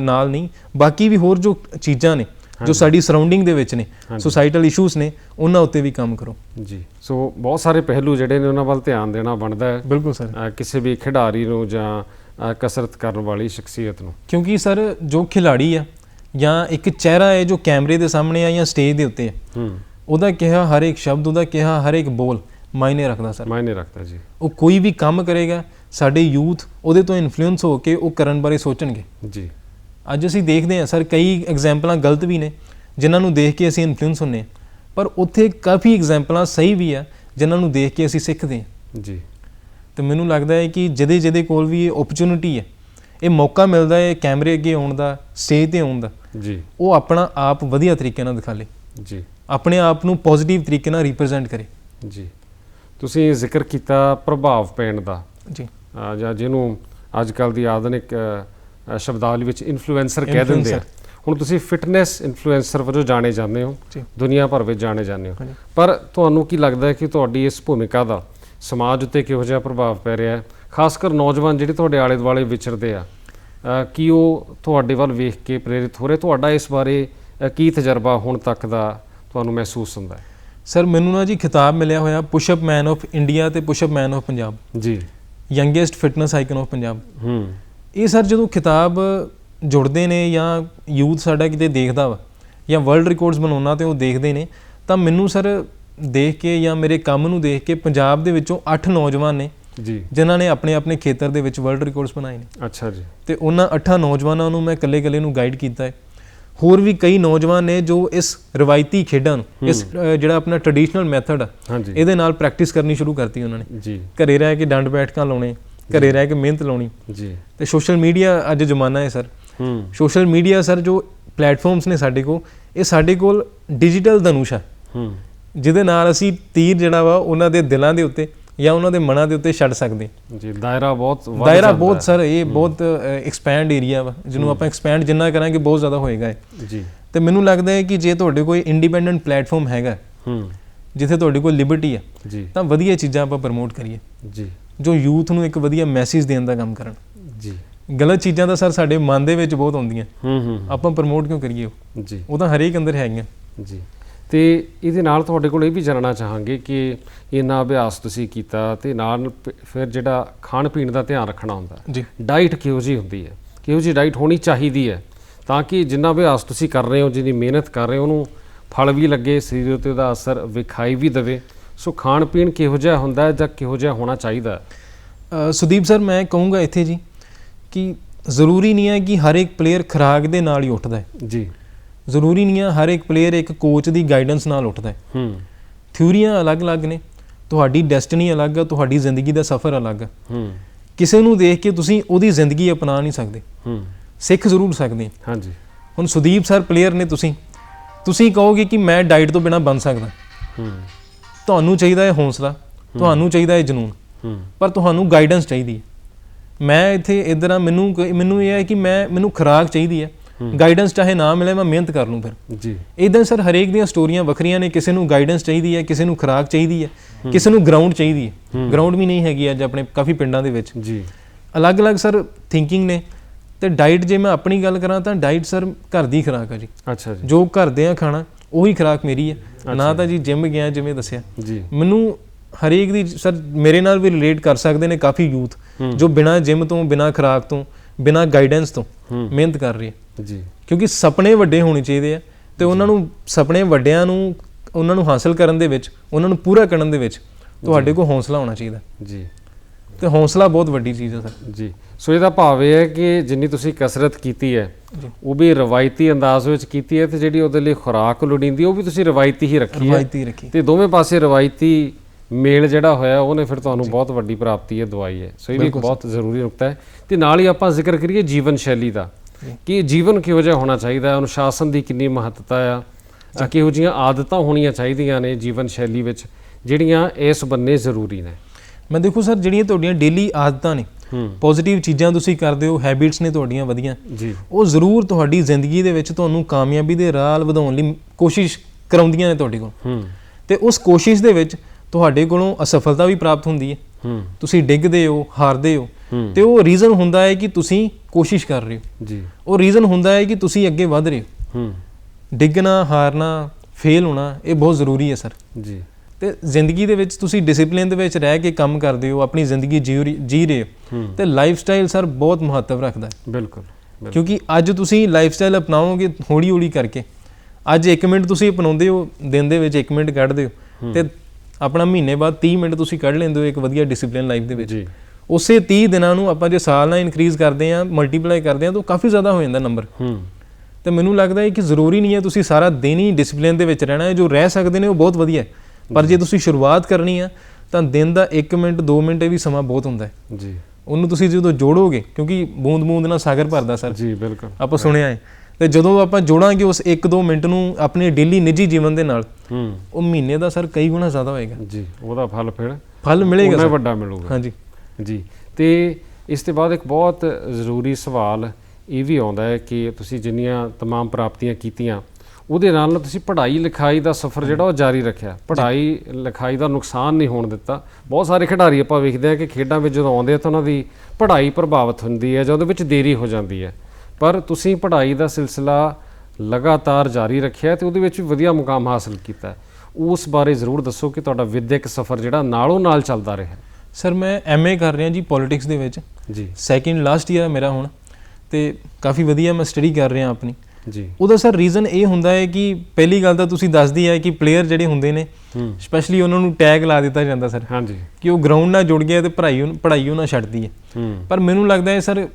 ਨਾਲ ਨਹੀਂ ਬਾਕੀ ਵੀ ਹੋਰ ਜੋ ਚੀਜ਼ਾਂ ਨੇ ਜੋ। ਸਾਡੀ ਸਰਾਊਂਡਿੰਗ ਦੇ ਵਿੱਚ ਨੇ ਹਾਂਜੀ। ਸੋਸਾਈਟਲ ਇਸ਼ੂਸ ਨੇ ਉਹਨਾਂ ਉੱਤੇ ਵੀ ਕੰਮ ਕਰੋ। ਜੀ। ਸੋ ਬਹੁਤ ਸਾਰੇ ਪਹਿਲੂ ਜਿਹੜੇ ਨੇ ਉਹਨਾਂ ਵੱਲ ਧਿਆਨ ਦੇਣਾ ਬਣਦਾ ਹੈ। ਬਿਲਕੁਲ ਸਰ। ਕਿਸੇ ਵੀ ਖਿਡਾਰੀ ਨੂੰ ਜਾਂ ਕਸਰਤ ਕਰਨ ਵਾਲੀ ਸ਼ਖਸੀਅਤ ਨੂੰ। ਕਿਉਂਕਿ ਸਰ ਜੋ ਖਿਲਾੜੀ ਆ ਜਾਂ ਇੱਕ ਚਿਹਰਾ ਹੈ ਜੋ ਕੈਮਰੇ ਦੇ ਸਾਹਮਣੇ ਆ ਜਾਂ ਸਟੇਜ ਦੇ ਉੱਤੇ ਹੂੰ। ਉਹਦਾ ਕਿਹਾ ਹਰ ਇੱਕ ਸ਼ਬਦ ਉਹਦਾ ਕਿਹਾ ਹਰ ਇੱਕ ਬੋਲ ਮਾਇਨੇ ਰੱਖਦਾ ਸਰ। ਮਾਇਨੇ ਰੱਖਦਾ ਜੀ। ਉਹ ਕੋਈ ਵੀ ਕੰਮ ਕਰੇਗਾ ਸਾਡੇ ਯੂਥ ਉਹਦੇ ਤੋਂ ਇਨਫਲੂਐਂਸ ਹੋ ਕੇ ਉਹ ਕਰਨ ਬਾਰੇ ਸੋਚਣਗੇ। ਜੀ। ਅੱਜ ਅਸੀਂ ਦੇਖਦੇ ਹਾਂ ਸਰ ਕਈ ਐਗਜ਼ਾਮਪਲਾਂ ਗਲਤ ਵੀ ਨੇ ਜਿਨ੍ਹਾਂ ਨੂੰ ਦੇਖ ਕੇ ਅਸੀਂ ਇਨਫਲੂਐਂਸ ਹੁੰਨੇ ਪਰ ਉੱਥੇ ਕਾਫੀ ਐਗਜ਼ਾਮਪਲਾਂ ਸਹੀ ਵੀ ਆ ਜਿਨ੍ਹਾਂ ਨੂੰ ਦੇਖ ਕੇ ਅਸੀਂ ਸਿੱਖਦੇ ਹਾਂ। ਜੀ। ਤੇ ਮੈਨੂੰ ਲੱਗਦਾ ਹੈ ਕਿ ਜਿਹਦੇ ਜਿਹਦੇ ਕੋਲ ਵੀ ਇਹ ਓਪਰਚੁਨਿਟੀ ਹੈ ਇਹ ਮੌਕਾ ਮਿਲਦਾ ਹੈ ਕੈਮਰੇ ਅੱਗੇ ਆਉਣ ਦਾ ਸਟੇਜ ਤੇ ਆਉਣ ਦਾ। ਜੀ। ਉਹ ਆਪਣਾ ਆਪ ਵਧੀਆ ਤਰੀਕੇ ਨਾਲ ਦਿਖਾ ਦਿਖਾਲੇ ਜੀ। ਆਪਣੇ ਆਪ ਨੂੰ ਪੋਜ਼ਿਟਿਵ ਤਰੀਕੇ ਨਾਲ ਰਿਪਰੈਜ਼ੈਂਟ ਕਰੇ। ਜੀ। ਤੁਸੀਂ ਜ਼ਿਕਰ ਕੀਤਾ ਪ੍ਰਭਾਵ ਪੈਣ ਦਾ। ਜੀ। ਜਾਂ ਜਿਹਨੂੰ ਅੱਜ ਕੱਲ ਦੀ ਆਧੁਨਿਕ ਸ਼ਬਦਾਵਲੀ ਵਿੱਚ ਇਨਫਲੂਐਂਸਰ ਕਹਿ ਦਿੰਦੇ ਆ। ਹੁਣ ਤੁਸੀਂ ਫਿਟਨੈਸ ਇਨਫਲੂਐਂਸਰ ਵਜੋਂ ਜਾਣੇ ਜਾਂਦੇ ਹੋ। ਦੁਨੀਆ ਭਰ ਵਿੱਚ ਜਾਣੇ ਜਾਂਦੇ ਹੋ। ਪਰ ਤੁਹਾਨੂੰ ਕੀ ਲੱਗਦਾ ਹੈ ਕਿ ਤੁਹਾਡੀ ਇਸ ਭੂਮਿਕਾ ਦਾ ਸਮਾਜ ਉੱਤੇ ਕਿਹੋ ਜਿਹਾ ਪ੍ਰਭਾਵ ਪੈ ਰਿਹਾ ਹੈ? ਖਾਸ ਕਰ ਨੌਜਵਾਨ ਜਿਹੜੇ ਤੁਹਾਡੇ ਆਲੇ ਦੁਆਲੇ ਵਿਚਰਦੇ ਆ ਕੀ ਉਹ ਤੁਹਾਡੇ ਵੱਲ ਵੇਖ ਕੇ ਪ੍ਰੇਰਿਤ ਹੋ ਰਹੇ? ਤੁਹਾਡਾ ਇਸ ਬਾਰੇ ਕੀ ਤਜਰਬਾ ਹੁਣ ਤੱਕ ਦਾ ਤੁਹਾਨੂੰ ਮਹਿਸੂਸ ਹੁੰਦਾ ਹੈ? ਸਰ ਮੈਨੂੰ ਨਾ ਜੀ ਖਿਤਾਬ ਮਿਲਿਆ ਹੋਇਆ ਪੁਸ਼ਅਪ ਮੈਨ ਆਫ ਇੰਡੀਆ ਤੇ pushup man of Punjab ji. Youngest fitness icon of Punjab ਹੂੰ। ਇਹ ਸਰ ਜਦੋਂ ਖਿਤਾਬ ਜੁੜਦੇ ਨੇ ਜਾਂ ਯੂਥ ਸਾਡਾ ਕਿਤੇ ਦੇਖਦਾ ਵਾ ਜਾਂ ਵਰਲਡ ਰਿਕਾਰਡਸ ਬਣਾਉਣਾ ਤੇ ਉਹ ਦੇਖਦੇ ਨੇ ਤਾਂ ਮੈਨੂੰ ਸਰ ਦੇਖ ਕੇ ਜਾਂ ਮੇਰੇ ਕੰਮ ਨੂੰ ਦੇਖ ਕੇ ਪੰਜਾਬ ਦੇ ਵਿੱਚੋਂ 8 ਨੌਜਵਾਨ ਨੇ ਜੀ। ਜਿਨ੍ਹਾਂ ਨੇ ਆਪਣੇ ਆਪਣੇ ਖੇਤਰ ਦੇ ਵਿੱਚ ਵਰਲਡ ਰਿਕਾਰਡਸ ਬਣਾਏ ਨੇ। ਅੱਛਾ ਜੀ। ਤੇ ਉਹਨਾਂ 8 ਨੌਜਵਾਨਾਂ ਨੂੰ ਮੈਂ ਇਕੱਲੇ-ਇਕੱਲੇ ਨੂੰ ਗਾਈਡ ਕੀਤਾ ਹੈ। ਹੋਰ ਵੀ ਕਈ ਨੌਜਵਾਨ ਨੇ ਜੋ ਇਸ ਰਵਾਇਤੀ ਖੇਡਾਂ ਨੂੰ ਇਸ ਜਿਹੜਾ ਆਪਣਾ ਟ੍ਰੈਡੀਸ਼ਨਲ ਮੈਥਡ ਆ ਇਹਦੇ ਨਾਲ ਪ੍ਰੈਕਟਿਸ ਕਰਨੀ ਸ਼ੁਰੂ ਕਰਤੀ ਉਹਨਾਂ ਨੇ। ਘਰੇ ਰਹਿ ਕੇ ਡੰਡ ਬੈਠਕਾਂ ਲਾਉਣੇ ਘਰੇ ਰਹਿ ਕੇ ਮਿਹਨਤ ਲਾਉਣੀ। ਜੀ। ਤੇ ਸੋਸ਼ਲ ਮੀਡੀਆ ਅੱਜ ਜ਼ਮਾਨਾ ਹੈ ਸਰ। ਸੋਸ਼ਲ ਮੀਡੀਆ ਸਰ ਜੋ ਪਲੇਟਫਾਰਮਸ ਨੇ ਸਾਡੇ ਕੋਲ ਇਹ ਸਾਡੇ ਕੋਲ ਡਿਜੀਟਲ ਧਨੁਸ਼ ਹੂੰ। ਜਿਹਦੇ ਨਾਲ ਅਸੀਂ ਤੀਰ ਜਿਹੜਾ ਵਾ ਉਹਨਾਂ ਦੇ ਦਿਲਾਂ ਦੇ ਉੱਤੇ ਜਾਂ ਉਹਨਾਂ ਦੇ ਮਨਾਂ ਦੇ ਉੱਤੇ ਛੱਡ ਸਕਦੇ। ਜੀ ਦਾਇਰਾ ਬਹੁਤ ਦਾਇਰਾ ਬਹੁਤ ਸਰ ਇਹ ਬਹੁਤ ਐਕਸਪੈਂਡ ਏਰੀਆ ਵਾ ਜਿਹਨੂੰ ਆਪਾਂ ਐਕਸਪੈਂਡ ਜਿੰਨਾ ਕਰਾਂਗੇ ਬਹੁਤ ਜ਼ਿਆਦਾ ਹੋਏਗਾ। ਜੀ। ਤੇ ਮੈਨੂੰ ਲੱਗਦਾ ਹੈ ਕਿ ਜੇ ਤੁਹਾਡੇ ਕੋਈ ਇੰਡੀਪੈਂਡੈਂਟ ਪਲੇਟਫਾਰਮ ਹੈਗਾ ਹੂੰ। ਜਿੱਥੇ ਤੁਹਾਡੇ ਕੋਲ ਲਿਬਰਟੀ ਹੈ ਜੀ। ਤਾਂ ਵਧੀਆ ਚੀਜ਼ਾਂ ਆਪਾਂ ਪ੍ਰਮੋਟ ਕਰੀਏ। ਜੀ। ਜੋ ਯੂਥ ਨੂੰ ਇੱਕ ਵਧੀਆ ਮੈਸੇਜ ਦੇਣ ਦਾ ਕੰਮ ਕਰਨ। ਜੀ। ਗਲਤ ਚੀਜ਼ਾਂ ਤਾਂ ਸਰ ਸਾਡੇ ਮਨ ਦੇ ਵਿੱਚ ਬਹੁਤ ਆਉਂਦੀਆਂ। ਹੂੰ ਹੂੰ। ਆਪਾਂ ਪ੍ਰਮੋਟ ਕਿਉਂ ਕਰੀਏ ਉਹ? ਜੀ। ਉਹ ਤਾਂ ਹਰੇਕ ਅੰਦਰ ਹੈਗੀਆਂ। ਜੀ। ਤੇ ਇਹਦੇ ਨਾਲ ਤੁਹਾਡੇ ਕੋਲ ਇਹ ਵੀ ਜਾਣਨਾ ਚਾਹਾਂਗੇ ਕਿ ਇੰਨਾ ਅਭਿਆਸ ਤੁਸੀਂ ਕੀਤਾ ਤੇ ਨਾਲ ਫਿਰ ਜਿਹੜਾ ਖਾਣ ਪੀਣ ਦਾ ਧਿਆਨ ਰੱਖਣਾ ਹੁੰਦਾ। ਜੀ। ਡਾਈਟ ਕਿਹੋ ਜੀ ਹੁੰਦੀ ਹੈ? ਕਿਹੋ ਜੀ ਡਾਈਟ ਹੋਣੀ ਚਾਹੀਦੀ ਹੈ? ਤਾਂ ਕਿ ਜਿੰਨਾ ਅਭਿਆਸ ਤੁਸੀਂ ਕਰ ਰਹੇ ਹੋ ਜਿੰਨੀ ਮਿਹਨਤ ਕਰ ਰਹੇ ਹੋ ਉਹਨੂੰ ਫਲ ਵੀ ਲੱਗੇ ਸਰੀਰ ਉੱਤੇ ਉਹਦਾ ਅਸਰ ਵਿਖਾਈ ਵੀ ਦੇਵੇ। ਸੋ ਖਾਣ ਪੀਣ ਕਿਹੋ ਜਿਹਾ ਹੁੰਦਾ ਹੈ ਜਾਂ ਕਿਹੋ ਜਿਹਾ ਹੋਣਾ ਚਾਹੀਦਾ? ਸੁਦੀਪ ਸਰ ਮੈਂ ਕਹੂੰਗਾ ਇੱਥੇ ਜੀ ਕਿ ਜ਼ਰੂਰੀ ਨਹੀਂ ਹੈ ਕਿ ਹਰ ਇੱਕ ਪਲੇਅਰ ਖੁਰਾਕ ਦੇ ਨਾਲ ਹੀ ਉੱਠਦਾ ਹੈ। ਜੀ। ਜ਼ਰੂਰੀ ਨਹੀਂ ਹੈ ਹਰ ਇੱਕ ਪਲੇਅਰ ਇੱਕ ਕੋਚ ਦੀ ਗਾਈਡੈਂਸ ਨਾਲ ਉੱਠਦਾ ਹੈ। ਹੂੰ। ਥਿਊਰੀਆਂ ਅਲੱਗ-ਅਲੱਗ ਨੇ। ਤੁਹਾਡੀ ਡੈਸਟੀਨੀ ਅਲੱਗ ਹੈ ਤੁਹਾਡੀ ਜ਼ਿੰਦਗੀ ਦਾ ਸਫ਼ਰ ਅਲੱਗ ਹੈ ਹੂੰ। ਕਿਸੇ ਨੂੰ ਦੇਖ ਕੇ ਤੁਸੀਂ ਉਹਦੀ ਜ਼ਿੰਦਗੀ ਅਪਣਾ ਨਹੀਂ ਸਕਦੇ। ਹੂੰ। ਸਿੱਖ ਜ਼ਰੂਰ ਸਕਦੇ। ਹਾਂਜੀ। ਹੁਣ ਸੁਦੀਪ ਸਰ ਪਲੇਅਰ ਨੇ ਤੁਸੀਂ। ਤੁਸੀਂ ਕਹੋਗੇ ਕਿ ਮੈਂ ਡਾਈਟ ਤੋਂ ਬਿਨਾ ਬਣ ਸਕਦਾ। ਹੂੰ। ਤੁਹਾਨੂੰ ਚਾਹੀਦਾ ਹੈ ਹੌਸਲਾ ਤੁਹਾਨੂੰ ਚਾਹੀਦਾ ਹੈ ਜਨੂਨ। ਹੂੰ। ਪਰ ਤੁਹਾਨੂੰ ਗਾਈਡੈਂਸ ਚਾਹੀਦੀ ਹੈ। ਮੈਂ ਇੱਥੇ ਇਧਰ ਆ ਮੈਨੂੰ ਮੈਨੂੰ ਇਹ ਹੈ ਕਿ ਮੈਂ ਮੈਨੂੰ ਖੁਰਾਕ ਚਾਹੀਦੀ ਹੈ। ਗਾਈਡੈਂਸ ਚਾਹੇ ਨਾ ਮਿਲੇ ਮੈਂ ਮਿਹਨਤ ਕਰ ਲੂੰ ਫਿਰ। ਜੀ। ਇਦਾਂ ਸਰ ਹਰੇਕ ਦੀਆਂ ਸਟੋਰੀਆਂ ਵੱਖਰੀਆਂ ਨੇ ਕਿਸੇ ਨੂੰ ਗਾਈਡੈਂਸ ਚਾਹੀਦੀ ਹੈ ਕਿਸੇ ਨੂੰ ਖੁਰਾਕ ਚਾਹੀਦੀ ਹੈ ਕਿਸੇ ਨੂੰ ਗਰਾਊਂਡ ਚਾਹੀਦੀ ਹੈ। ਗਰਾਊਂਡ ਵੀ ਨਹੀਂ ਹੈਗੀ ਅੱਜ ਆਪਣੇ ਕਾਫੀ ਪਿੰਡਾਂ ਦੇ ਵਿੱਚ। ਜੀ। ਅਲੱਗ-ਅਲੱਗ ਸਰ ਥਿੰਕਿੰਗ ਨੇ। ਤੇ ਡਾਈਟ ਜੇ ਮੈਂ ਆਪਣੀ ਗੱਲ ਕਰਾਂ ਤਾਂ ਡਾਈਟ ਸਰ ਘਰ ਦੀ ਖੁਰਾਕ ਹੈ ਜੀ। ਅੱਛਾ ਜੀ। ਜੋ ਘਰ ਦੇ ਆ ਖਾਣਾ ਉਹੀ ਖੁਰਾਕ ਮੇਰੀ ਹੈ। ਨਾ ਤਾਂ ਜੀ ਜਿਮ ਗਿਆ ਜਿਵੇਂ ਦੱਸਿਆ। ਜੀ। ਮੈਨੂੰ ਹਰੇਕ ਦੀ ਸਰ ਮੇਰੇ ਨਾਲ ਵੀ ਰਿਲੇਟ ਕਰ ਸਕਦੇ ਨੇ ਕਾਫੀ ਯੂਥ ਜੋ ਬਿਨਾਂ ਜਿਮ ਤੋਂ ਬਿਨਾਂ ਖੁਰਾਕ ਤੋਂ ਬਿਨਾਂ ਗਾਈਡੈਂਸ ਤੋਂ। ਮਿਹਨਤ ਕਰ ਰਹੀ ਹੈ ਜੀ। ਕਿਉਂਕਿ ਸੁਪਨੇ ਵੱਡੇ ਹੋਣੇ ਚਾਹੀਦੇ ਆ ਤੇ ਉਹਨਾਂ ਨੂੰ ਸੁਪਨੇ ਵੱਡਿਆਂ ਨੂੰ ਉਹਨਾਂ ਨੂੰ ਹਾਸਲ ਕਰਨ ਦੇ ਵਿੱਚ ਉਹਨਾਂ ਨੂੰ ਪੂਰਾ ਕਰਨ ਦੇ ਵਿੱਚ ਤੁਹਾਡੇ ਕੋਲ ਹੌਸਲਾ ਹੋਣਾ ਚਾਹੀਦਾ। ਜੀ। ਤੇ ਹੌਸਲਾ ਬਹੁਤ ਵੱਡੀ ਚੀਜ਼ ਹੈ ਸਰ। ਜੀ। ਸੋ ਇਹਦਾ ਭਾਵ ਇਹ ਹੈ ਕਿ ਜਿੰਨੀ ਤੁਸੀਂ ਕਸਰਤ ਕੀਤੀ ਹੈ ਉਹ ਵੀ ਰਵਾਇਤੀ ਅੰਦਾਜ਼ ਵਿੱਚ ਕੀਤੀ ਹੈ ਤੇ ਜਿਹੜੀ ਉਹਦੇ ਲਈ ਖੁਰਾਕ ਲੋੜੀਂਦੀ ਉਹ ਵੀ ਤੁਸੀਂ ਰਵਾਇਤੀ ਹੀ ਰੱਖੀ ਹੈ। ਰਵਾਇਤੀ ਰੱਖੀ। ਤੇ ਦੋਵੇਂ ਪਾਸੇ ਰਵਾਇਤੀ ਮੇਲ ਜਿਹੜਾ ਹੋਇਆ ਉਹਨੇ ਫਿਰ ਤੁਹਾਨੂੰ ਬਹੁਤ ਵੱਡੀ ਪ੍ਰਾਪਤੀ ਹੈ ਦਵਾਈ ਹੈ। ਸੋ ਇਹ ਵੀ ਇੱਕ ਬਹੁਤ ਜ਼ਰੂਰੀ ਨੁਕਤਾ ਹੈ। ਤੇ ਨਾਲ ਹੀ ਆਪਾਂ ਜ਼ਿਕਰ ਕਰੀਏ ਜੀਵਨ ਸ਼ੈਲੀ ਦਾ। ਕਿ ਜੀਵਨ ਕਿਹੋ ਜਿਹਾ ਹੋਣਾ ਚਾਹੀਦਾ ਅਨੁਸ਼ਾਸਨ ਦੀ ਕਿੰਨੀ ਮਹੱਤਤਾ ਆ? ਜਾਂ ਕਿਹੋ ਜਿਹੀਆਂ ਆਦਤਾਂ ਹੋਣੀਆਂ ਚਾਹੀਦੀਆਂ ਨੇ ਜੀਵਨ ਸ਼ੈਲੀ ਵਿੱਚ ਜਿਹੜੀਆਂ ਇਸ ਬੰਨੇ ਜ਼ਰੂਰੀ ਨੇ? ਮੈਂ ਦੇਖੋ ਸਰ ਜਿਹੜੀਆਂ ਤੁਹਾਡੀਆਂ ਡੇਲੀ ਆਦਤਾਂ ਨੇ ਪੋਜ਼ਿਟਿਵ ਚੀਜ਼ਾਂ ਤੁਸੀਂ ਕਰਦੇ ਹੋ ਹੈਬਿਟਸ ਨੇ ਤੁਹਾਡੀਆਂ ਵਧੀਆਂ ਜੀ। ਉਹ ਜ਼ਰੂਰ ਤੁਹਾਡੀ ਜ਼ਿੰਦਗੀ ਦੇ ਵਿੱਚ ਤੁਹਾਨੂੰ ਕਾਮਯਾਬੀ ਦੇ ਰਾਹ ਵਧਾਉਣ ਲਈ ਕੋਸ਼ਿਸ਼ ਕਰਾਉਂਦੀਆਂ ਨੇ ਤੁਹਾਡੇ ਕੋਲ। ਤੇ ਉਸ ਕੋਸ਼ਿਸ਼ ਦੇ ਵਿੱਚ ਤੁਹਾਡੇ ਕੋਲੋਂ ਅਸਫਲਤਾ ਵੀ ਪ੍ਰਾਪਤ ਹੁੰਦੀ ਹੈ। ਤੁਸੀਂ ਡਿੱਗਦੇ ਹੋ ਹਾਰਦੇ ਹੂੰ। ਤੇ ਉਹ ਰੀਜ਼ਨ ਹੁੰਦਾ ਹੈ ਕਿ ਤੁਸੀਂ ਕੋਸ਼ਿਸ਼ ਕਰ ਰਹੇ ਹੋ। ਜੀ। ਉਹ ਰੀਜ਼ਨ ਹੁੰਦਾ ਹੈ ਕਿ ਤੁਸੀਂ ਅੱਗੇ ਵਧ ਰਹੇ ਹੋ। ਹੂੰ। ਡਿੱਗਣਾ ਹਾਰਨਾ ਫੇਲ ਹੋਣਾ ਇਹ ਬਹੁਤ ਜ਼ਰੂਰੀ ਹੈ ਸਰ। ਜੀ। ਤੇ ਜ਼ਿੰਦਗੀ ਦੇ ਵਿੱਚ ਤੁਸੀਂ ਡਿਸਪਲਿਨ ਦੇ ਵਿੱਚ ਰਹਿ ਕੇ ਕੰਮ ਕਰਦੇ ਹੋ ਆਪਣੀ ਜ਼ਿੰਦਗੀ ਜੀ ਰਹੀ- ਹੋ। ਤੇ ਲਾਈਫ ਸਟਾਈਲ ਸਰ ਬਹੁਤ ਮਹੱਤਵ ਰੱਖਦਾ ਹੈ। ਬਿਲਕੁਲ ਬਿਲਕੁਲ। ਕਿਉਂਕਿ ਅੱਜ ਤੁਸੀਂ ਲਾਈਫ ਸਟਾਈਲ ਅਪਣਾਓਗੇ ਹੌਲੀ ਹੌਲੀ ਕਰਕੇ। ਅੱਜ 1 ਮਿੰਟ ਤੁਸੀਂ ਅਪਣਾਉਂਦੇ ਹੋ ਦਿਨ ਦੇ ਵਿੱਚ 1 ਮਿੰਟ ਕੱਢਦੇ ਹੋ। ਤੇ ਆਪਣਾ ਮਹੀਨੇ ਬਾਅਦ 30 ਮਿੰਟ ਤੁਸੀਂ ਕੱਢ ਲੈਂਦੇ ਹੋ ਇੱਕ ਵਧੀਆ ਡਿਸਪਲਿਨ ਲਾਈਫ ਦੇ ਵਿੱਚ। ਜੀ। ਉਸੇ 30 ਦਿਨਾਂ ਨੂੰ ਆਪਾਂ ਜੇ ਸਾਲ ਨਾਲ ਇਨਕਰੀਜ਼ ਕਰਦੇ ਆ ਮਲਟੀਪਲਾਈ ਕਰਦੇ ਆ ਤਾਂ ਕਾਫੀ ਜ਼ਿਆਦਾ ਹੋ ਜਾਂਦਾ ਨੰਬਰ ਹੂੰ। ਤੇ ਮੈਨੂੰ ਲੱਗਦਾ ਹੈ ਕਿ ਜ਼ਰੂਰੀ ਨਹੀਂ ਹੈ ਤੁਸੀਂ ਸਾਰਾ ਦਿਨ ਹੀ ਡਿਸਪਲਿਨ ਦੇ ਵਿੱਚ ਰਹਿਣਾ ਹੈ ਜੋ ਰਹਿ ਸਕਦੇ ਨੇ ਉਹ ਬਹੁਤ ਵਧੀਆ ਪਰ ਜੇ ਤੁਸੀਂ ਸ਼ੁਰੂਆਤ ਕਰਨੀ ਆ ਤਾਂ ਦਿਨ ਦਾ 1 ਮਿੰਟ 2 ਮਿੰਟ ਵੀ ਸਮਾਂ ਬਹੁਤ ਹੁੰਦਾ ਹੈ। ਜੀ। ਉਹਨੂੰ ਤੁਸੀਂ ਜਦੋਂ ਜੋੜੋਗੇ ਕਿਉਂਕਿ ਬੂੰਦ ਬੂੰਦ ਨਾਲ ਸਾਗਰ ਭਰਦਾ ਸਰ। ਜੀ ਬਿਲਕੁਲ। ਆਪਾਂ ਸੁਣਿਆ ਹੈ। ਤੇ ਜਦੋਂ ਆਪਾਂ ਜੋੜਾਂਗੇ ਉਸ 1-2 ਮਿੰਟ ਨੂੰ ਆਪਣੇ ਡੇਲੀ ਨਿੱਜੀ ਜੀਵਨ ਦੇ ਨਾਲ ਹੂੰ। ਉਹ ਮਹੀਨੇ ਦਾ ਸਰ ਕਈ ਗੁਣਾ ਜ਼ਿਆਦਾ ਹੋਏਗਾ। ਜੀ ਉਹਦਾ ਫਲ ਫਿਰ ਫਲ ਮਿਲੇਗਾ ਉਹਨੇ ਵੱਡਾ ਮਿਲੂਗਾ। ਹਾਂਜੀ। ਜੀ ਤੇ ਇਸ ਤੋਂ ਬਾਅਦ ਇੱਕ ਬਹੁਤ ਜ਼ਰੂਰੀ ਸਵਾਲ ਇਹ ਵੀ ਆਉਂਦਾ ਹੈ ਕਿ ਤੁਸੀਂ ਜਿੰਨੀਆਂ तमाम ਪ੍ਰਾਪਤੀਆਂ ਕੀਤੀਆਂ ਉਹਦੇ ਨਾਲ ਨਾਲ ਤੁਸੀਂ ਪੜ੍ਹਾਈ ਲਿਖਾਈ ਦਾ ਸਫ਼ਰ ਜਿਹੜਾ ਉਹ ਜਾਰੀ ਰੱਖਿਆ ਪੜ੍ਹਾਈ ਲਿਖਾਈ ਦਾ ਨੁਕਸਾਨ ਨਹੀਂ ਹੋਣ ਦਿੱਤਾ ਬਹੁਤ ਸਾਰੇ ਖਿਡਾਰੀ ਆਪਾਂ ਵੇਖਦੇ ਹਾਂ ਕਿ ਖੇਡਾਂ ਵਿੱਚ ਜਦੋਂ ਆਉਂਦੇ ਆ ਤਾਂ ਉਹਨਾਂ ਦੀ ਪੜ੍ਹਾਈ ਪ੍ਰਭਾਵਿਤ ਹੁੰਦੀ ਹੈ ਜਾਂ ਉਹਦੇ ਵਿੱਚ ਦੇਰੀ ਹੋ ਜਾਂਦੀ ਹੈ ਪਰ ਤੁਸੀਂ ਪੜ੍ਹਾਈ ਦਾ ਸਿਲਸਿਲਾ ਲਗਾਤਾਰ ਜਾਰੀ ਰੱਖਿਆ ਤੇ ਉਹਦੇ ਵਿੱਚ ਵੀ ਵਧੀਆ ਮੁਕਾਮ ਹਾਸਲ ਕੀਤਾ ਉਸ ਬਾਰੇ ਜ਼ਰੂਰ ਦੱਸੋ ਕਿ ਤੁਹਾਡਾ ਵਿਦਿਅਕ ਸਫ਼ਰ ਜਿਹੜਾ ਨਾਲੋਂ ਨਾਲ ਚੱਲਦਾ ਰਿਹਾ ਸਰ ਮੈਂ ਐਮਏ ਕਰ ਰਿਹਾ ਜੀ ਪੋਲਿਟਿਕਸ ਦੇ ਵਿੱਚ। ਜੀ। ਸੈਕਿੰਡ ਲਾਸਟ ਈਅਰ ਮੇਰਾ ਹੁਣ। ਤੇ ਕਾਫੀ ਵਧੀਆ ਮੈਂ ਸਟੱਡੀ ਕਰ ਰਿਹਾ ਆਪਣੀ। ਜੀ। ਉਹਦਾ ਸਰ ਰੀਜ਼ਨ ਇਹ ਹੁੰਦਾ ਹੈ ਕਿ ਪਹਿਲੀ ਗੱਲ ਤਾਂ ਤੁਸੀਂ ਦੱਸਦੀ ਹੈ ਕਿ ਪਲੇਅਰ ਜਿਹੜੇ ਹੁੰਦੇ ਨੇ ਸਪੈਸ਼ਲੀ ਉਹਨਾਂ ਨੂੰ ਟੈਗ ਲਾ ਦਿੱਤਾ ਜਾਂਦਾ ਸਰ ਹਾਂਜੀ। ਕਿ ਉਹ ਗਰਾਊਂਡ ਨਾਲ ਜੁੜ ਗਿਆ ਤੇ ਪੜ੍ਹਾਈ ਪੜ੍ਹਾਈ ਉਹਨਾਂ ਛੱਡਦੀ ਹੈ। ਪਰ ਮੈਨੂੰ ਲੱਗਦਾ ਹੈ ਸਰ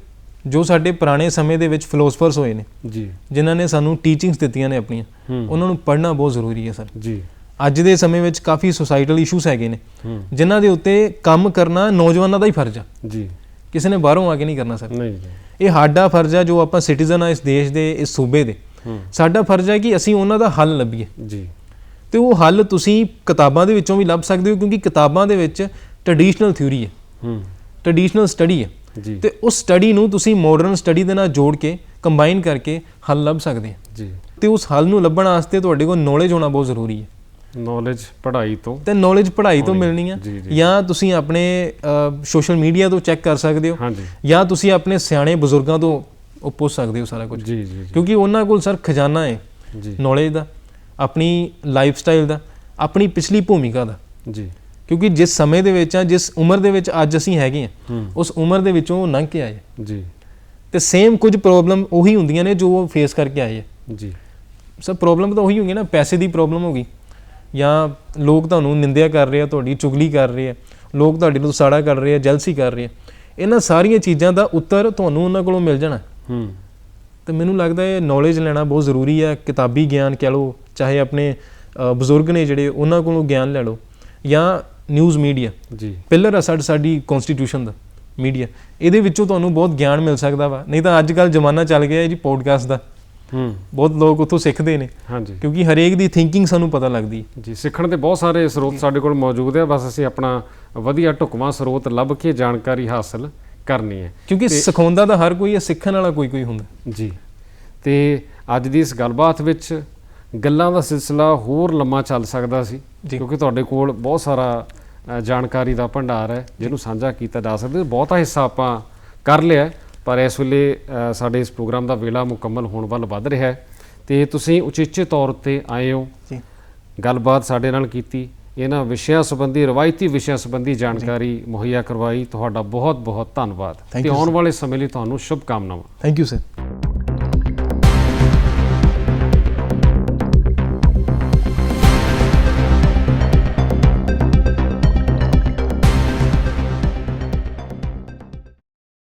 ਜੋ ਸਾਡੇ ਪੁਰਾਣੇ ਸਮੇਂ ਦੇ ਵਿੱਚ ਫਿਲੋਸਫਰਸ ਹੋਏ ਨੇ ਜੀ। ਜਿਨ੍ਹਾਂ ਨੇ ਸਾਨੂੰ ਟੀਚਿੰਗਸ ਦਿੱਤੀਆਂ ਨੇ ਆਪਣੀਆਂ ਉਹਨਾਂ ਨੂੰ ਪੜ੍ਹਨਾ ਬਹੁਤ ਜ਼ਰੂਰੀ ਹੈ ਸਰ ਜੀ। ਅੱਜ ਦੇ ਸਮੇਂ ਵਿੱਚ ਕਾਫੀ ਸੋਸਾਈਟਲ ਇਸ਼ੂਸ ਹੈਗੇ ਨੇ। ਜਿਨ੍ਹਾਂ ਦੇ ਉੱਤੇ ਕੰਮ ਕਰਨਾ ਨੌਜਵਾਨਾਂ ਦਾ ਹੀ ਫਰਜ਼ ਆ। ਜੀ। ਕਿਸੇ ਨੇ ਬਾਹਰੋਂ ਆ ਕੇ ਨਹੀਂ ਕਰਨਾ ਸਰ। ਨਹੀਂ ਜੀ। ਇਹ ਸਾਡਾ ਫਰਜ਼ ਆ ਜੋ ਆਪਾਂ ਸਿਟੀਜ਼ਨ ਆ ਇਸ ਦੇਸ਼ ਦੇ ਇਸ ਸੂਬੇ ਦੇ। ਸਾਡਾ ਫਰਜ਼ ਹੈ ਕਿ ਅਸੀਂ ਉਹਨਾਂ ਦਾ ਹੱਲ ਲੱਭੀਏ। ਜੀ। ਤੇ ਉਹ ਹੱਲ ਤੁਸੀਂ ਕਿਤਾਬਾਂ ਦੇ ਵਿੱਚੋਂ ਵੀ ਲੱਭ ਸਕਦੇ ਹੋ ਕਿਉਂਕਿ ਕਿਤਾਬਾਂ ਦੇ ਵਿੱਚ ਟ੍ਰੈਡੀਸ਼ਨਲ ਥਿਊਰੀ ਹੈ। ਹੂੰ। ਟ੍ਰੈਡੀਸ਼ਨਲ ਸਟੱਡੀ ਹੈ। ਜੀ। ਤੇ ਉਸ ਸਟੱਡੀ ਨੂੰ ਤੁਸੀਂ ਮਾਡਰਨ ਸਟੱਡੀ ਦੇ ਨਾਲ ਜੋੜ ਕੇ ਕੰਬਾਈਨ ਕਰਕੇ ਹੱਲ ਲੱਭ ਸਕਦੇ ਹੋ। ਜੀ। ਤੇ ਉਸ ਹੱਲ ਨੂੰ ਲੱਭਣ ਵਾਸਤੇ ਤੁਹਾਡੇ ਕੋਲ ਨੌਲੇਜ ਹੋਣਾ ਬਹੁਤ ਜ਼ਰੂਰੀ ਹੈ। ਨੌਲੇਜ ਪੜ੍ਹਾਈ ਤੋਂ। ਤੇ ਨੌਲੇਜ ਪੜ੍ਹਾਈ ਤੋਂ ਮਿਲਣੀ ਆ ਜੀ, ਤੁਸੀਂ ਆਪਣੇ ਸੋਸ਼ਲ ਮੀਡੀਆ ਤੋਂ ਚੈੱਕ ਕਰ ਸਕਦੇ ਹੋ। ਜਾਂ ਤੁਸੀਂ ਆਪਣੇ ਸਿਆਣੇ ਬਜ਼ੁਰਗਾਂ ਤੋਂ ਉਹ ਪੁੱਛ ਸਕਦੇ ਹੋ ਸਾਰਾ ਕੁਝ ਜੀ ਜੀ ਕਿਉਂਕਿ ਉਹਨਾਂ ਕੋਲ ਸਰ ਖਜ਼ਾਨਾ ਹੈ ਜੀ। ਨੌਲੇਜ ਦਾ ਆਪਣੀ ਲਾਈਫ ਸਟਾਈਲ ਦਾ ਆਪਣੀ ਪਿਛਲੀ ਭੂਮਿਕਾ ਦਾ। ਜੀ। ਕਿਉਂਕਿ ਜਿਸ ਸਮੇਂ ਦੇ ਵਿੱਚ ਆ ਜਿਸ ਉਮਰ ਦੇ ਵਿੱਚ ਅੱਜ ਅਸੀਂ ਹੈਗੇ ਆ ਹੂੰ। ਉਸ ਉਮਰ ਦੇ ਵਿੱਚੋਂ ਉਹ ਲੰਘ ਕੇ ਆਏ। ਜੀ। ਤੇ ਸੇਮ ਕੁਝ ਪ੍ਰੋਬਲਮ ਉਹੀ ਹੁੰਦੀਆਂ ਨੇ ਜੋ ਉਹ ਫੇਸ ਕਰਕੇ ਆਏ ਆ। ਜੀ। ਸਰ ਪ੍ਰੋਬਲਮ ਤਾਂ ਉਹੀ ਹੋਗੀ ਨਾ ਪੈਸੇ ਦੀ ਪ੍ਰੋਬਲਮ ਹੋਗੀ ਜਾਂ ਲੋਕ ਤੁਹਾਨੂੰ ਨਿੰਦਿਆ ਕਰ ਰਹੇ ਆ ਤੁਹਾਡੀ ਚੁਗਲੀ ਕਰ ਰਹੇ ਆ ਲੋਕ ਤੁਹਾਡੇ ਨੂੰ ਸਾੜਾ ਕਰ ਰਹੇ ਆ ਜੈਲਸੀ ਕਰ ਰਹੇ ਆ ਇਹਨਾਂ ਸਾਰੀਆਂ ਚੀਜ਼ਾਂ ਦਾ ਉੱਤਰ ਤੁਹਾਨੂੰ ਉਹਨਾਂ ਕੋਲੋਂ ਮਿਲ ਜਾਣਾ। ਹੂੰ। ਤੇ ਮੈਨੂੰ ਲੱਗਦਾ ਹੈ ਨੌਲੇਜ ਲੈਣਾ ਬਹੁਤ ਜ਼ਰੂਰੀ ਹੈ ਕਿਤਾਬੀ ਗਿਆਨ ਕਹਿ ਲਓ ਚਾਹੇ ਆਪਣੇ ਬਜ਼ੁਰਗ ਨੇ ਜਿਹੜੇ ਉਹਨਾਂ ਕੋਲੋਂ ਗਿਆਨ ਲੈ ਲਓ ਜਾਂ ਨਿਊਜ਼ ਮੀਡੀਆ ਜੀ। ਪਿਲਰ ਆ ਸਾਡੀ ਸਾਡੀ ਕਨਸਟੀਟਿਊਸ਼ਨ ਦਾ ਮੀਡੀਆ ਇਹਦੇ ਵਿੱਚੋਂ ਤੁਹਾਨੂੰ ਬਹੁਤ ਗਿਆਨ ਮਿਲ ਸਕਦਾ ਵਾ। ਨਹੀਂ ਤਾਂ ਅੱਜ ਕੱਲ ਜ਼ਮਾਨਾ ਚੱਲ ਗਿਆ ਹੈ ਜੀ ਪੋਡਕਾਸਟ ਦਾ। ਹੂੰ। ਬਹੁਤ ਲੋਕ ਉੱਥੋਂ ਸਿੱਖਦੇ ਨੇ। ਹਾਂਜੀ। ਕਿਉਂਕਿ ਹਰੇਕ ਦੀ ਥਿੰਕਿੰਗ ਸਾਨੂੰ ਪਤਾ ਲੱਗਦੀ। ਜੀ ਸਿੱਖਣ ਦੇ ਬਹੁਤ ਸਾਰੇ ਸਰੋਤ ਸਾਡੇ ਕੋਲ ਮੌਜੂਦ ਹੈ ਬਸ ਅਸੀਂ ਆਪਣਾ ਵਧੀਆ ਢੁਕਵਾਂ ਸਰੋਤ ਲੱਭ ਕੇ ਜਾਣਕਾਰੀ ਹਾਸਲ ਕਰਨੀ ਹੈ। ਕਿਉਂਕਿ ਸਿਖਾਉਂਦਾ ਤਾਂ ਹਰ ਕੋਈ ਹੈ ਸਿੱਖਣ ਵਾਲਾ ਕੋਈ ਕੋਈ ਹੁੰਦਾ। ਜੀ। ਤੇ ਅੱਜ ਦੀ ਇਸ ਗੱਲਬਾਤ ਵਿੱਚ ਗੱਲਾਂ ਦਾ ਸਿਲਸਿਲਾ ਹੋਰ ਲੰਮਾ ਚੱਲ ਸਕਦਾ ਸੀ। ਕਿਉਂਕਿ ਤੁਹਾਡੇ ਕੋਲ ਬਹੁਤ ਸਾਰਾ ਜਾਣਕਾਰੀ ਦਾ ਭੰਡਾਰ ਹੈ ਜਿਹਨੂੰ ਸਾਂਝਾ ਕੀਤਾ ਜਾ ਸਕਦਾ। ਬਹੁਤਾ ਹਿੱਸਾ ਆਪਾਂ ਕਰ ਲਿਆ ਪਰ ਇਸ ਵੇਲੇ ਸਾਡੇ ਇਸ ਪ੍ਰੋਗਰਾਮ ਦਾ ਵੇਲਾ ਮੁਕੰਮਲ ਹੋਣ ਵੱਲ ਵੱਧ ਰਿਹਾ ਹੈ। ਤੇ ਤੁਸੀਂ ਉਚੇਚੇ ਤੌਰ ਤੇ ਆਏ ਹੋ। ਜੀ। ਗੱਲਬਾਤ ਸਾਡੇ ਨਾਲ ਕੀਤੀ। ਇਹਨਾਂ ਵਿਸ਼ਿਆਂ ਸੰਬੰਧੀ ਰਵਾਇਤੀ ਵਿਸ਼ਿਆਂ ਸੰਬੰਧੀ ਜਾਣਕਾਰੀ ਮੁਹੱਈਆ ਕਰਵਾਈ। ਤੁਹਾਡਾ ਬਹੁਤ ਬਹੁਤ ਧੰਨਵਾਦ ਤੇ ਆਉਣ ਵਾਲੇ ਸਮੇਂ ਲਈ ਤੁਹਾਨੂੰ ਸ਼ੁਭ ਕਾਮਨਾਵਾਂ ਥੈਂਕ ਯੂ ਸਰ